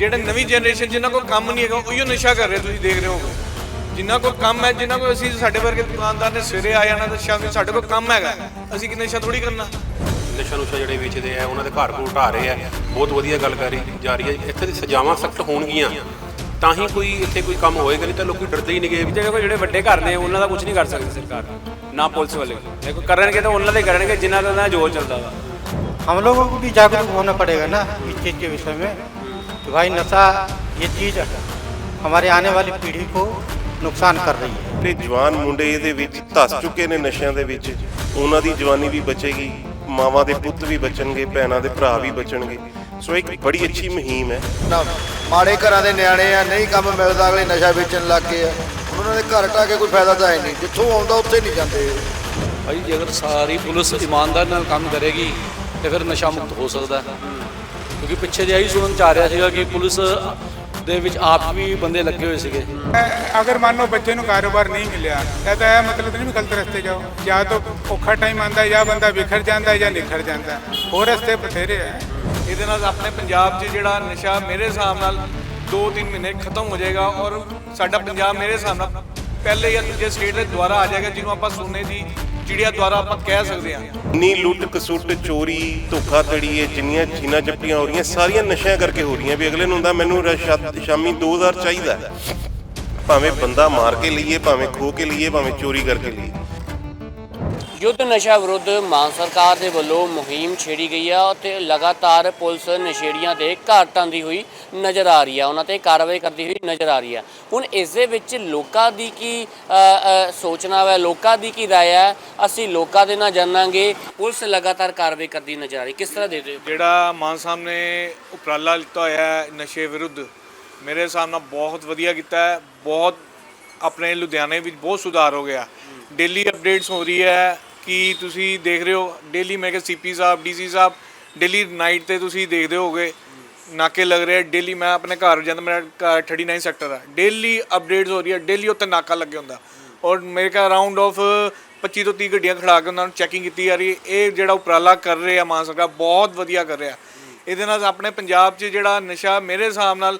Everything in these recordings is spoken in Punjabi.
ਜਿਹੜੇ ਨਵੀਂ ਜਨਰੇਸ਼ਨ ਜਿਨ੍ਹਾਂ ਕੋਲ ਕੰਮ ਨਹੀਂ ਹੈਗਾ ਉਹੀਓ ਨਸ਼ਾ ਕਰ ਰਹੇ ਤੁਸੀਂ ਦੇਖ ਰਹੇ ਹੋ ਜਿਨ੍ਹਾਂ ਕੋਲ ਕੰਮ ਹੈ ਜਿਨ੍ਹਾਂ ਕੋਲ ਅਸੀਂ ਸਾਡੇ ਵਰਗੇ ਦੁਕਾਨਦਾਰ ਨੇ ਸਵੇਰੇ ਆ ਜਾਣਾ ਤੇ ਸ਼ਾਮੀ ਸਾਡੇ ਕੋਲ ਕੰਮ ਹੈਗਾ ਅਸੀਂ ਕਿ ਨਸ਼ਾ ਥੋੜੀ ਕਰਨਾ ਨਸ਼ਾ ਨੁਸ਼ਾ ਜਿਹੜੇ ਵੇਚਦੇ ਆ ਉਹਨਾਂ ਦੇ ਘਰ ਘਰ ਢਾ ਰਹੇ ਆ ਬਹੁਤ ਵਧੀਆ ਗੱਲ ਕਰੀ ਜਾ ਰਹੀ ਹੈ ਇੱਥੇ ਦੀ ਸਜ਼ਾਵਾਂ ਸਖਤ ਹੋਣਗੀਆਂ ਤਾਂ ਹੀ ਕੋਈ ਇੱਥੇ ਕੋਈ ਕੰਮ ਹੋਏਗਾ ਨਹੀਂ ਤਾਂ ਲੋਕੀ ਡਰਦੇ ਹੀ ਨੇਗੇ ਤੇ ਦੇਖੋ ਜਿਹੜੇ ਵੱਡੇ ਘਰ ਨੇ ਉਹਨਾਂ ਦਾ ਕੁਝ ਨਹੀਂ ਕਰ ਸਕਦੀ ਸਰਕਾਰ ਨਾ ਪੁਲਿਸ ਵਾਲੇ ਦੇਖੋ ਕਰਨਗੇ ਤਾਂ ਉਹਨਾਂ ਦੇ ਕਰਨਗੇ ਜਿਨ੍ਹਾਂ ਦਾ ਨਾ ਜ਼ੋਰ ਚੱਲਦਾ ਵਾ हम लोगों को भी जागरूक होना पड़ेगा ना इस चीज़ के विषय में कि भाई नशा ये चीज़ हमारे आने वाली पीढ़ी को नुकसान कर रही है ਜਿਹੜੇ ਜਵਾਨ ਮੁੰਡੇ ਇਹਦੇ ਵਿੱਚ ਧੱਸ ਚੁੱਕੇ ਨੇ ਨਸ਼ਿਆਂ ਦੇ ਵਿੱਚ ਉਹਨਾਂ ਦੀ ਜਵਾਨੀ ਵੀ ਬਚੇਗੀ ਮਾਵਾਂ ਦੇ ਪੁੱਤ ਵੀ ਬਚਣਗੇ ਭੈਣਾਂ ਦੇ ਭਰਾ ਵੀ ਬਚਣਗੇ ਸੋ ਇੱਕ ਬੜੀ ਅੱਛੀ ਮੁਹਿੰਮ ਹੈ ਨਾ ਮਾੜੇ ਘਰਾਂ ਦੇ ਨਿਆਣੇ ਆ ਨਹੀਂ ਕੰਮ ਮਿਲਦਾ ਅਗਲੇ ਨਸ਼ਾ ਵੇਚਣ ਲੱਗ ਗਏ ਆ ਉਹਨਾਂ ਦੇ ਘਰ ਢਾਹ ਕੇ ਕੋਈ ਫਾਇਦਾ ਤਾਂ ਹੈ ਨਹੀਂ ਜਿੱਥੋਂ ਆਉਂਦਾ ਉੱਥੇ ਨਹੀਂ ਜਾਂਦੇ ਭਾਈ ਜੇਕਰ ਸਾਰੀ ਪੁਲਿਸ ਇਮਾਨਦਾਰ ਨਾਲ ਕੰਮ ਕਰੇਗੀ ਤੇ ਫਿਰ ਨਸ਼ਾ ਮੁਕਤ ਹੋ ਸਕਦਾ ਹੈ ਕਿਉਂਕਿ ਪਿੱਛੇ ਜਿਹਾ ਹੀ ਸੁਣਨ ਚ ਆ ਰਿਹਾ ਸੀਗਾ ਕਿ ਪੁਲਿਸ ਦੇ ਵਿੱਚ ਆਪ ਵੀ ਬੰਦੇ ਲੱਗੇ ਹੋਏ ਸੀਗੇ। ਅਗਰ ਮੰਨ ਲਓ ਬੱਚੇ ਨੂੰ ਕਾਰੋਬਾਰ ਨਹੀਂ ਮਿਲਿਆ ਤਾਂ ਤਾਂ ਇਹ ਮਤਲਬ ਨਹੀਂ ਵੀ ਗਲਤ ਰਸਤੇ ਜਾਓ। ਜਾਂ ਤਾਂ ਔਖਾ ਟਾਈਮ ਆਂਦਾ ਜਾਂ ਬੰਦਾ ਵਿਖਰ ਜਾਂਦਾ ਜਾਂ ਨਿਖਰ ਜਾਂਦਾ। ਹੋਰ ਰਸਤੇ ਬਥੇਰੇ ਆ। ਇਹਦੇ ਨਾਲ ਆਪਣੇ ਪੰਜਾਬ 'ਚ ਜਿਹੜਾ ਨਸ਼ਾ ਮੇਰੇ ਹਿਸਾਬ ਨਾਲ 2-3 ਮਹੀਨੇ ਖਤਮ ਹੋ ਜਾਏਗਾ ਔਰ ਸਾਡਾ ਪੰਜਾਬ ਮੇਰੇ ਹਿਸਾਬ ਨਾਲ ਪਹਿਲੇ ਜਾਂ ਦੂਜੇ ਸਟੇਟ ਦੇ ਦੁਆਰਾ ਆ ਜਾਏਗਾ ਜਿਹਨੂੰ ਆਪਾਂ ਸੋਨੇ ਦੀ ਚਿੜੀਆ ਦੁਆਰਾ ਆਪਾਂ ਕਹਿ ਸਕਦੇ ਹਾਂ। ਨੀ ਲੁੱਟ ਕਸੁੱਟ, ਚੋਰੀ ਧੋਖਾ ਧੜੀਏ ਜਿੰਨੀਆਂ ਛੀਨਾ ਜੱਪੀਆਂ ਹੋ ਰਹੀਆਂ, ਸਾਰੀਆਂ ਨਸ਼ਿਆਂ ਕਰਕੇ ਹੋ ਰਹੀਆਂ ਵੀ ਅਗਲੇ ਨੂੰ ਹੁੰਦਾ ਮੈਨੂੰ ਰ- ਸ਼ਾ- ਸ਼ਾਮੀ 2000 ਚਾਹੀਦਾ। ਭਾਵੇਂ ਬੰਦਾ ਮਾਰ ਕੇ ਲਈਏ, ਭਾਵੇਂ ਖੋ ਕੇ ਲਈਏ, ਭਾਵੇਂ ਚੋਰੀ ਕਰਕੇ ਲਈਏ। ਯੁੱਧ ਨਸ਼ਾ ਵਿਰੁੱਧ ਮਾਨ ਸਰਕਾਰ ਦੇ ਵੱਲੋਂ ਮੁਹਿੰਮ ਛੇੜੀ ਗਈ ਹੈ ਅਤੇ ਲਗਾਤਾਰ ਪੁਲਿਸ ਨਸ਼ੇੜੀਆਂ ਦੇ ਘਰ ਟਾਂਦੀ ਹੋਈ ਨਜ਼ਰ ਆ ਰਹੀ ਹੈ ਉਹਨਾਂ ਤੇ ਕਾਰਵਾਈ ਕਰਦੀ ਹੋਈ ਨਜ਼ਰ ਆ ਰਹੀ ਹੈ ਹੁਣ ਇਸ ਦੇ ਵਿੱਚ ਲੋਕਾਂ ਦੀ ਕੀ ਸੋਚਣਾ ਹੈ ਲੋਕਾਂ ਦੀ ਕੀ ਰਾਏ ਹੈ ਅਸੀਂ ਲੋਕਾਂ ਦੇ ਨਾਲ ਜਾਣਾਂਗੇ। ਪੁਲਿਸ ਲਗਾਤਾਰ ਕਾਰਵਾਈ ਕਰਦੀ ਨਜ਼ਰ ਆ ਰਹੀ। ਕਿਸ ਤਰ੍ਹਾਂ ਦੇ ਜਿਹੜਾ ਮਾਨ ਸਾਹਿਬ ਨੇ ਉਪਰਾਲਾ ਲਿੱਤਾ ਹੋਇਆ ਹੈ ਨਸ਼ੇ ਵਿਰੁੱਧ ਮੇਰੇ ਹਿਸਾਬ ਨਾਲ ਬਹੁਤ ਵਧੀਆ ਕੀਤਾ ਹੈ। ਬਹੁਤ ਆਪਣੇ ਲੁਧਿਆਣੇ ਵਿੱਚ ਬਹੁਤ ਸੁਧਾਰ ਹੋ ਗਿਆ। ਡੇਲੀ ਅਪਡੇਟਸ ਹੋ ਰਹੀ ਹੈ। ਕਿ ਤੁਸੀਂ ਦੇਖ ਰਹੇ ਹੋ ਡੇਲੀ ਮੈਂ ਕਿਹਾ ਸੀਪੀ ਸਾਹਿਬ ਡੀਸੀ ਸਾਹਿਬ ਡੇਲੀ ਨਾਈਟ ਤੇ ਤੁਸੀਂ ਦੇਖਦੇ ਹੋਗੇ ਨਾਕੇ ਲੱਗ ਰਹੇ ਡੇਲੀ ਮੈਂ ਆਪਣੇ ਘਰ ਜਾਂਦਾ, ਮੇਰਾ ਘਰ 39 ਸੈਕਟਰ ਆ। ਡੇਲੀ ਅਪਡੇਟਸ ਹੋ ਰਹੀ ਹੈ ਡੇਲੀ ਉੱਤੇ ਨਾਕਾ ਲੱਗਿਆ ਹੁੰਦਾ। ਔਰ ਮੇਰੇ ਕਾ ਅਰਾਊਂਡ ਆਫ 25 ਤੋਂ 30 ਗੱਡੀਆਂ ਖੜਾ ਕੇ ਉਹਨਾਂ ਨੂੰ ਚੈਕਿੰਗ ਕੀਤੀ ਜਾ ਰਹੀ ਹੈ। ਇਹ ਜਿਹੜਾ ਉਪਰਾਲਾ ਕਰ ਰਹੇ ਆ ਮਾਨ ਸਰਕਾਰ, ਬਹੁਤ ਵਧੀਆ ਕਰ ਰਿਹਾ। ਇਹਦੇ ਨਾਲ ਆਪਣੇ ਪੰਜਾਬ 'ਚ ਜਿਹੜਾ ਨਸ਼ਾ ਮੇਰੇ ਹਿਸਾਬ ਨਾਲ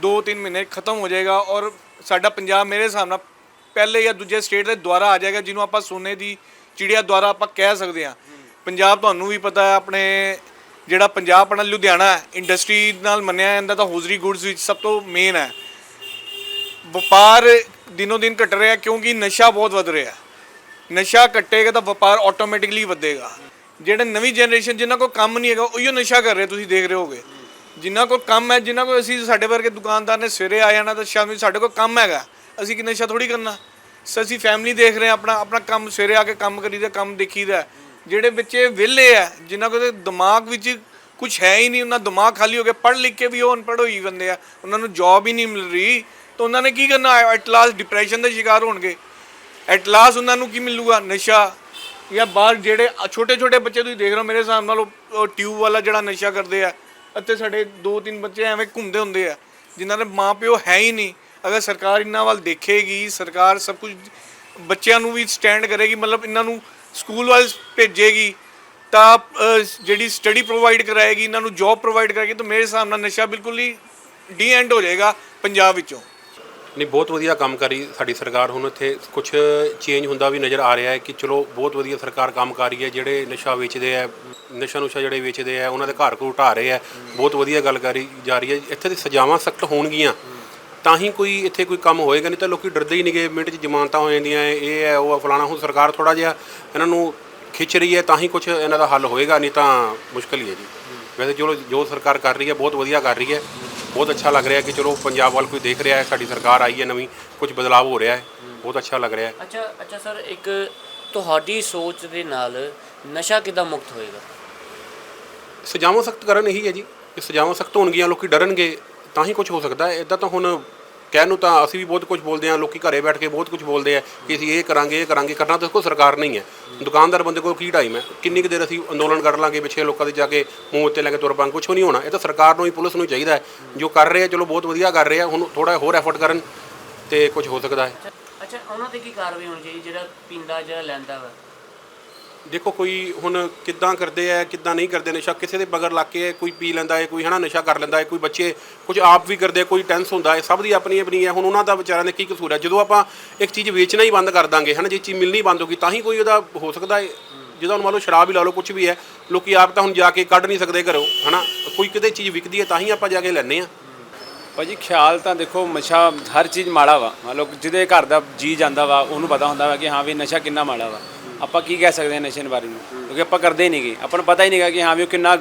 2-3 ਮਹੀਨੇ ਖਤਮ ਹੋ ਜਾਏਗਾ ਔਰ ਸਾਡਾ ਪੰਜਾਬ ਮੇਰੇ ਹਿਸਾਬ ਨਾਲ ਪਹਿਲੇ ਜਾਂ ਦੂਜੇ ਸਟੇਟ ਦੇ ਦੁਆਰਾ ਆ ਜਾਏਗਾ, ਜਿਹਨੂੰ ਆਪਾਂ ਸੋਨੇ ਦੀ ਚਿੜੀਆ ਦੁਆਰਾ ਆਪਾਂ ਕਹਿ ਸਕਦੇ ਹਾਂ। ਪੰਜਾਬ ਤੁਹਾਨੂੰ ਵੀ ਪਤਾ ਹੈ, ਆਪਣੇ ਜਿਹੜਾ ਪੰਜਾਬ ਆਪਣਾ ਲੁਧਿਆਣਾ ਇੰਡਸਟਰੀ ਨਾਲ ਮੰਨਿਆ ਜਾਂਦਾ ਤਾਂ ਹੌਜ਼ਰੀ ਗੁੱਡਸ ਵਿੱਚ ਸਭ ਤੋਂ ਮੇਨ ਹੈ। ਵਪਾਰ ਦਿਨੋ ਦਿਨ ਘਟ ਰਿਹਾ ਕਿਉਂਕਿ ਨਸ਼ਾ ਬਹੁਤ ਵੱਧ ਰਿਹਾ। ਨਸ਼ਾ ਘਟੇਗਾ ਤਾਂ ਵਪਾਰ ਆਟੋਮੈਟਿਕਲੀ ਵਧੇਗਾ। ਜਿਹੜੇ ਨਵੀਂ ਜਨਰੇਸ਼ਨ ਜਿਨ੍ਹਾਂ ਕੋਲ ਕੰਮ ਨਹੀਂ ਹੈਗਾ ਉਹੀਓ ਨਸ਼ਾ ਕਰ ਰਹੇ ਤੁਸੀਂ ਦੇਖ ਰਹੇ ਹੋਗੇ ਜਿਨ੍ਹਾਂ ਕੋਲ ਕੰਮ ਹੈ, ਜਿਨ੍ਹਾਂ ਕੋਲ ਅਸੀਂ ਸਾਡੇ ਵਰਗੇ ਦੁਕਾਨਦਾਰ ਨੇ ਸਵੇਰੇ ਆ ਜਾਣਾ ਤਾਂ ਸ਼ਾਮੀ ਸਾਡੇ ਕੋਲ ਕੰਮ ਹੈਗਾ। ਅਸੀਂ ਕਿ ਨਸ਼ਾ ਥੋੜੀ ਕਰਨਾ? ਸੋ ਅਸੀਂ ਫੈਮਿਲੀ ਦੇਖ ਰਹੇ ਹਾਂ, ਆਪਣਾ ਆਪਣਾ ਕੰਮ ਸਵੇਰੇ ਆ ਕੇ ਕੰਮ ਕਰੀਦਾ, ਕੰਮ ਦੇਖੀਦਾ ਜਿਹੜੇ ਬੱਚੇ ਵਿਹਲੇ ਆ ਜਿਨ੍ਹਾਂ ਕੋਲ ਦਿਮਾਗ ਵਿੱਚ ਕੁਝ ਹੈ ਹੀ ਨਹੀਂ, ਉਹਨਾਂ ਦਾ ਦਿਮਾਗ ਖਾਲੀ ਹੋ ਗਿਆ ਪੜ੍ਹ ਲਿਖ ਕੇ ਵੀ ਉਹ ਅਨਪੜ੍ਹ ਹੋਈ ਬੰਦੇ ਆ। ਉਹਨਾਂ ਨੂੰ ਜੌਬ ਹੀ ਨਹੀਂ ਮਿਲ ਰਹੀ। ਤਾਂ ਉਹਨਾਂ ਨੇ ਕੀ ਕਰਨਾ ਐਟ ਲਾਸਟ ਡਿਪਰੈਸ਼ਨ ਦਾ ਸ਼ਿਕਾਰ ਹੋਣਗੇ। ਐਟ ਲਾਸਟ ਉਹਨਾਂ ਨੂੰ ਕੀ ਮਿਲੂਗਾ? ਨਸ਼ਾ। ਜਾਂ ਬਾਹਰ ਜਿਹੜੇ ਛੋਟੇ ਛੋਟੇ ਬੱਚੇ ਤੁਸੀਂ ਦੇਖ ਰਹੇ ਹੋ, ਮੇਰੇ ਹਿਸਾਬ ਨਾਲ ਉਹ- ਉਹ ਟਿਊਬ ਵਾਲਾ ਜਿਹੜਾ ਨਸ਼ਾ ਕਰਦੇ ਆ ਅਤੇ ਸਾਡੇ ਦੋ ਤਿੰਨ ਬੱਚੇ ਐਵੇਂ ਘੁੰਮਦੇ ਹੁੰਦੇ ਆ, ਜਿਨ੍ਹਾਂ ਦੇ ਮਾਪਿਓ ਹੈ ਹੀ ਨਹੀਂ। ਅਗਰ ਸਰਕਾਰ ਇਹਨਾਂ ਵੱਲ ਦੇਖੇਗੀ, ਸਰਕਾਰ ਸਭ ਕੁਝ ਬੱਚਿਆਂ ਨੂੰ ਵੀ ਸਟੈਂਡ ਕਰੇਗੀ, ਮਤਲਬ ਇਹਨਾਂ ਨੂੰ ਸਕੂਲ ਵੱਲ ਭੇਜੇਗੀ, ਤਾਂ ਜਿਹੜੀ ਸਟੱਡੀ ਪ੍ਰੋਵਾਈਡ ਕਰਾਏਗੀ, ਇਹਨਾਂ ਨੂੰ ਜੌਬ ਪ੍ਰੋਵਾਈਡ ਕਰਾਏਗੀ, ਤਾਂ ਮੇਰੇ ਹਿਸਾਬ ਨਾਲ ਨਸ਼ਾ ਬਿਲਕੁਲ ਹੀ ਡੀ ਐਂਡ ਹੋ ਜਾਏਗਾ ਪੰਜਾਬ ਵਿੱਚੋਂ। ਨਹੀਂ, ਬਹੁਤ ਵਧੀਆ ਕੰਮ ਕਰੀ ਸਾਡੀ ਸਰਕਾਰ, ਹੁਣ ਇੱਥੇ ਕੁਝ ਚੇਂਜ ਹੁੰਦਾ ਵੀ ਨਜ਼ਰ ਆ ਰਿਹਾ ਹੈ ਕਿ ਚਲੋ ਬਹੁਤ ਵਧੀਆ ਸਰਕਾਰ ਕੰਮ ਕਰ ਰਹੀ ਹੈ, ਜਿਹੜੇ ਨਸ਼ਾ ਵੇਚਦੇ ਆ ਨਸ਼ਾ ਨੁਸ਼ਾ ਜਿਹੜੇ ਵੇਚਦੇ ਆ ਉਹਨਾਂ ਦੇ ਘਰ ਘਰ ਢਾ ਰਹੇ ਆ ਬਹੁਤ ਵਧੀਆ ਗੱਲ ਕਰੀ ਜਾ ਰਹੀ ਹੈ, ਇੱਥੇ ਦੀ ਸਜ਼ਾਵਾਂ ਸਖਤ ਹੋਣਗੀਆਂ। ਤਾਂ ਹੀ ਕੋਈ ਇੱਥੇ ਕੋਈ ਕੰਮ ਹੋਏਗਾ ਨਹੀਂ ਤਾਂ ਲੋਕੀ ਡਰਦੇ ਹੀ ਨਹੀਂਗੇ ਮਿੰਟ 'ਚ ਜ਼ਮਾਨਤਾਂ ਹੋ ਜਾਂਦੀਆਂ ਇਹ ਹੈ ਉਹ ਹੈ ਫਲਾਣਾ ਹੁਣ ਸਰਕਾਰ ਥੋੜਾ ਜਿਹਾ ਇਹਨਾਂ ਨੂੰ ਖਿੱਚ ਰਹੀ ਹੈ ਤਾਂ ਹੀ ਕੁਝ ਇਹਨਾਂ ਦਾ ਹੱਲ ਹੋਏਗਾ ਨਹੀਂ ਤਾਂ ਮੁਸ਼ਕਲ ਹੀ ਹੈ ਜੀ। ਵੈਸੇ ਚਲੋ ਜੋ ਸਰਕਾਰ ਕਰ ਰਹੀ ਹੈ ਬਹੁਤ ਵਧੀਆ ਕਰ ਰਹੀ ਹੈ ਬਹੁਤ ਅੱਛਾ ਲੱਗ ਰਿਹਾ ਕਿ ਚਲੋ ਪੰਜਾਬ ਵੱਲ ਕੋਈ ਦੇਖ ਰਿਹਾ ਹੈ ਸਾਡੀ ਸਰਕਾਰ ਆਈ ਹੈ ਨਵੀਂ ਕੁਝ ਬਦਲਾਅ ਹੋ ਰਿਹਾ ਹੈ ਬਹੁਤ ਅੱਛਾ ਲੱਗ ਰਿਹਾ ਹੈ। ਅੱਛਾ ਅੱਛਾ ਸਰ ਇੱਕ ਤੁਹਾਡੀ ਸੋਚ ਦੇ ਨਾਲ ਨਸ਼ਾ ਕਿੱਦਾਂ ਮੁਕਤ ਹੋਏਗਾ? ਸਜ਼ਾਵਾਂ ਸਖਤ ਕਰਨ ਇਹੀ ਹੈ ਜੀ ਕਿ ਸਜ਼ਾਵਾਂ ਸਖਤ ਹੋਣਗੀਆਂ ਲੋਕੀ ਡਰਨਗੇ ਤਾਂ ਹੀ ਕੁਝ ਹੋ ਸਕਦਾ ਹੈ ਇਦਾਂ ਤਾਂ ਹੁਣ ਕਹਿਣ ਨੂੰ ਤਾਂ ਅਸੀਂ ਵੀ ਬਹੁਤ ਕੁਝ ਬੋਲਦੇ ਹਾਂ, ਲੋਕੀ ਘਰੇ ਬੈਠ ਕੇ ਬਹੁਤ ਕੁਝ ਬੋਲਦੇ ਆ ਕਿ ਅਸੀਂ ਇਹ ਕਰਾਂਗੇ ਇਹ ਕਰਾਂਗੇ, ਕਰਨਾ ਤਾਂ ਕੋਈ ਸਰਕਾਰ ਨਹੀਂ ਹੈ। ਦੁਕਾਨਦਾਰ ਬੰਦੇ ਕੋਲ ਕੀ ਟਾਈਮ ਹੈ? ਕਿੰਨੀ ਕੁ ਦੇਰ ਅਸੀਂ ਅੰਦੋਲਨ ਕਰ ਲਾਂਗੇ, ਪਿੱਛੇ ਲੋਕਾਂ ਦੇ ਜਾ ਕੇ ਮੂੰਹ ਉੱਤੇ ਲੈ ਕੇ ਤੁਰ ਪਾਂਗੇ ਕੁਝ ਨਹੀਂ ਹੋਣਾ। ਇਹ ਤਾਂ ਸਰਕਾਰ ਨੂੰ ਹੀ ਪੁਲਿਸ ਨੂੰ ਚਾਹੀਦਾ ਹੈ। ਜੋ ਕਰ ਰਹੇ ਆ ਚਲੋ ਬਹੁਤ ਵਧੀਆ ਕਰ ਰਹੇ ਆ ਹੁਣ ਥੋੜਾ ਹੋਰ ਐਫਰਟ ਕਰਨ ਤੇ ਕੁਝ ਹੋ ਸਕਦਾ ਹੈ। ਅੱਛਾ, ਉਹਨਾਂ ਤੇ ਕੀ ਕਾਰਵਾਈ ਹੋਣੀ ਚਾਹੀਦੀ? ਜਿਹੜਾ ਪੀਂਦਾ ਜਿਹੜਾ ਲੈਂਦਾ ਵਾ? ਦੇਖੋ ਕੋਈ ਹੁਣ ਕਿੱਦਾਂ ਕਰਦੇ ਆ, ਕਿੱਦਾਂ ਨਹੀਂ ਕਰਦੇ, ਨਸ਼ਾ ਕਿਸੇ ਦੇ ਬਗਰ ਲੱਗ ਕੇ ਕੋਈ ਪੀ ਲੈਂਦਾ ਹੈ, ਕੋਈ ਹਨਾ ਨਸ਼ਾ ਕਰ ਲੈਂਦਾ ਹੈ, ਕੋਈ ਬੱਚੇ ਕੁਝ ਆਪ ਵੀ ਕਰਦੇ, ਕੋਈ ਟੈਂਸ ਹੁੰਦਾ ਹੈ, ਸਭ ਦੀ ਆਪਣੀ ਆਪਣੀ ਹੈ। ਹੁਣ ਉਹਨਾਂ ਦਾ ਵਿਚਾਰਿਆਂ ਦੇ ਕੀ ਕਸੂਰ ਹੈ? ਜਦੋਂ ਆਪਾਂ ਇੱਕ ਚੀਜ਼ ਵੇਚਣਾ ਹੀ ਬੰਦ ਕਰ ਦਾਂਗੇ, ਹਨਾ, ਜੇ ਚੀਜ਼ ਮਿਲਣੀ ਬੰਦ ਹੋ ਗਈ, ਤਾਂ ਹੀ ਕੋਈ ਉਹਦਾ ਹੋ ਸਕਦਾ ਹੈ। ਜਿਹਦਾ ਹੁਣ ਮੰਨ ਲਓ ਸ਼ਰਾਬ ਹੀ ਲਾ ਲਓ ਕੁਝ ਵੀ ਹੈ, ਲੋਕੀ ਆਪ ਤਾਂ ਹੁਣ ਜਾ ਕੇ ਕੱਢ ਨਹੀਂ ਸਕਦੇ ਘਰੋਂ, ਹਨਾ, ਕੋਈ ਕਿਤੇ ਚੀਜ਼ ਵਿਕਦੀ ਹੈ, ਤਾਂ ਹੀ ਆਪਾਂ ਜਾ ਕੇ ਲੈਂਦੇ ਆ ਭਾਜੀ, ਖਿਆਲ ਤਾਂ ਦੇਖੋ, ਨਸ਼ਾ ਹਰ ਚੀਜ਼ ਮਾੜਾ ਵਾ। ਮੰਨ ਲਓ ਜਿਹਦੇ ਘਰ ਦਾ ਜੀ ਜਾਂਦਾ ਵਾ, ਉਹਨੂੰ ਪਤਾ ਹੁੰਦਾ ਵਾ ਕਿ ਹਾਂ ਵੀ ਨਸ਼ਾ ਕਿੰਨਾ ਮਾੜਾ ਵਾ। ਆਪਾਂ ਕੀ ਕਹਿ ਸਕਦੇ ਹਾਂ ਨਸ਼ੇ ਦੇ ਬਾਰੇ ਨੂੰ ਕਿਉਂਕਿ ਆਪਾਂ ਕਰਦੇ ਹੀ ਨਹੀਂਗੇ ਆਪਾਂ ਨੂੰ ਪਤਾ ਹੀ ਨਹੀਂਗਾ ਕਿ ਹਾਂ ਵੀ ਉਹ ਕਿੰਨਾ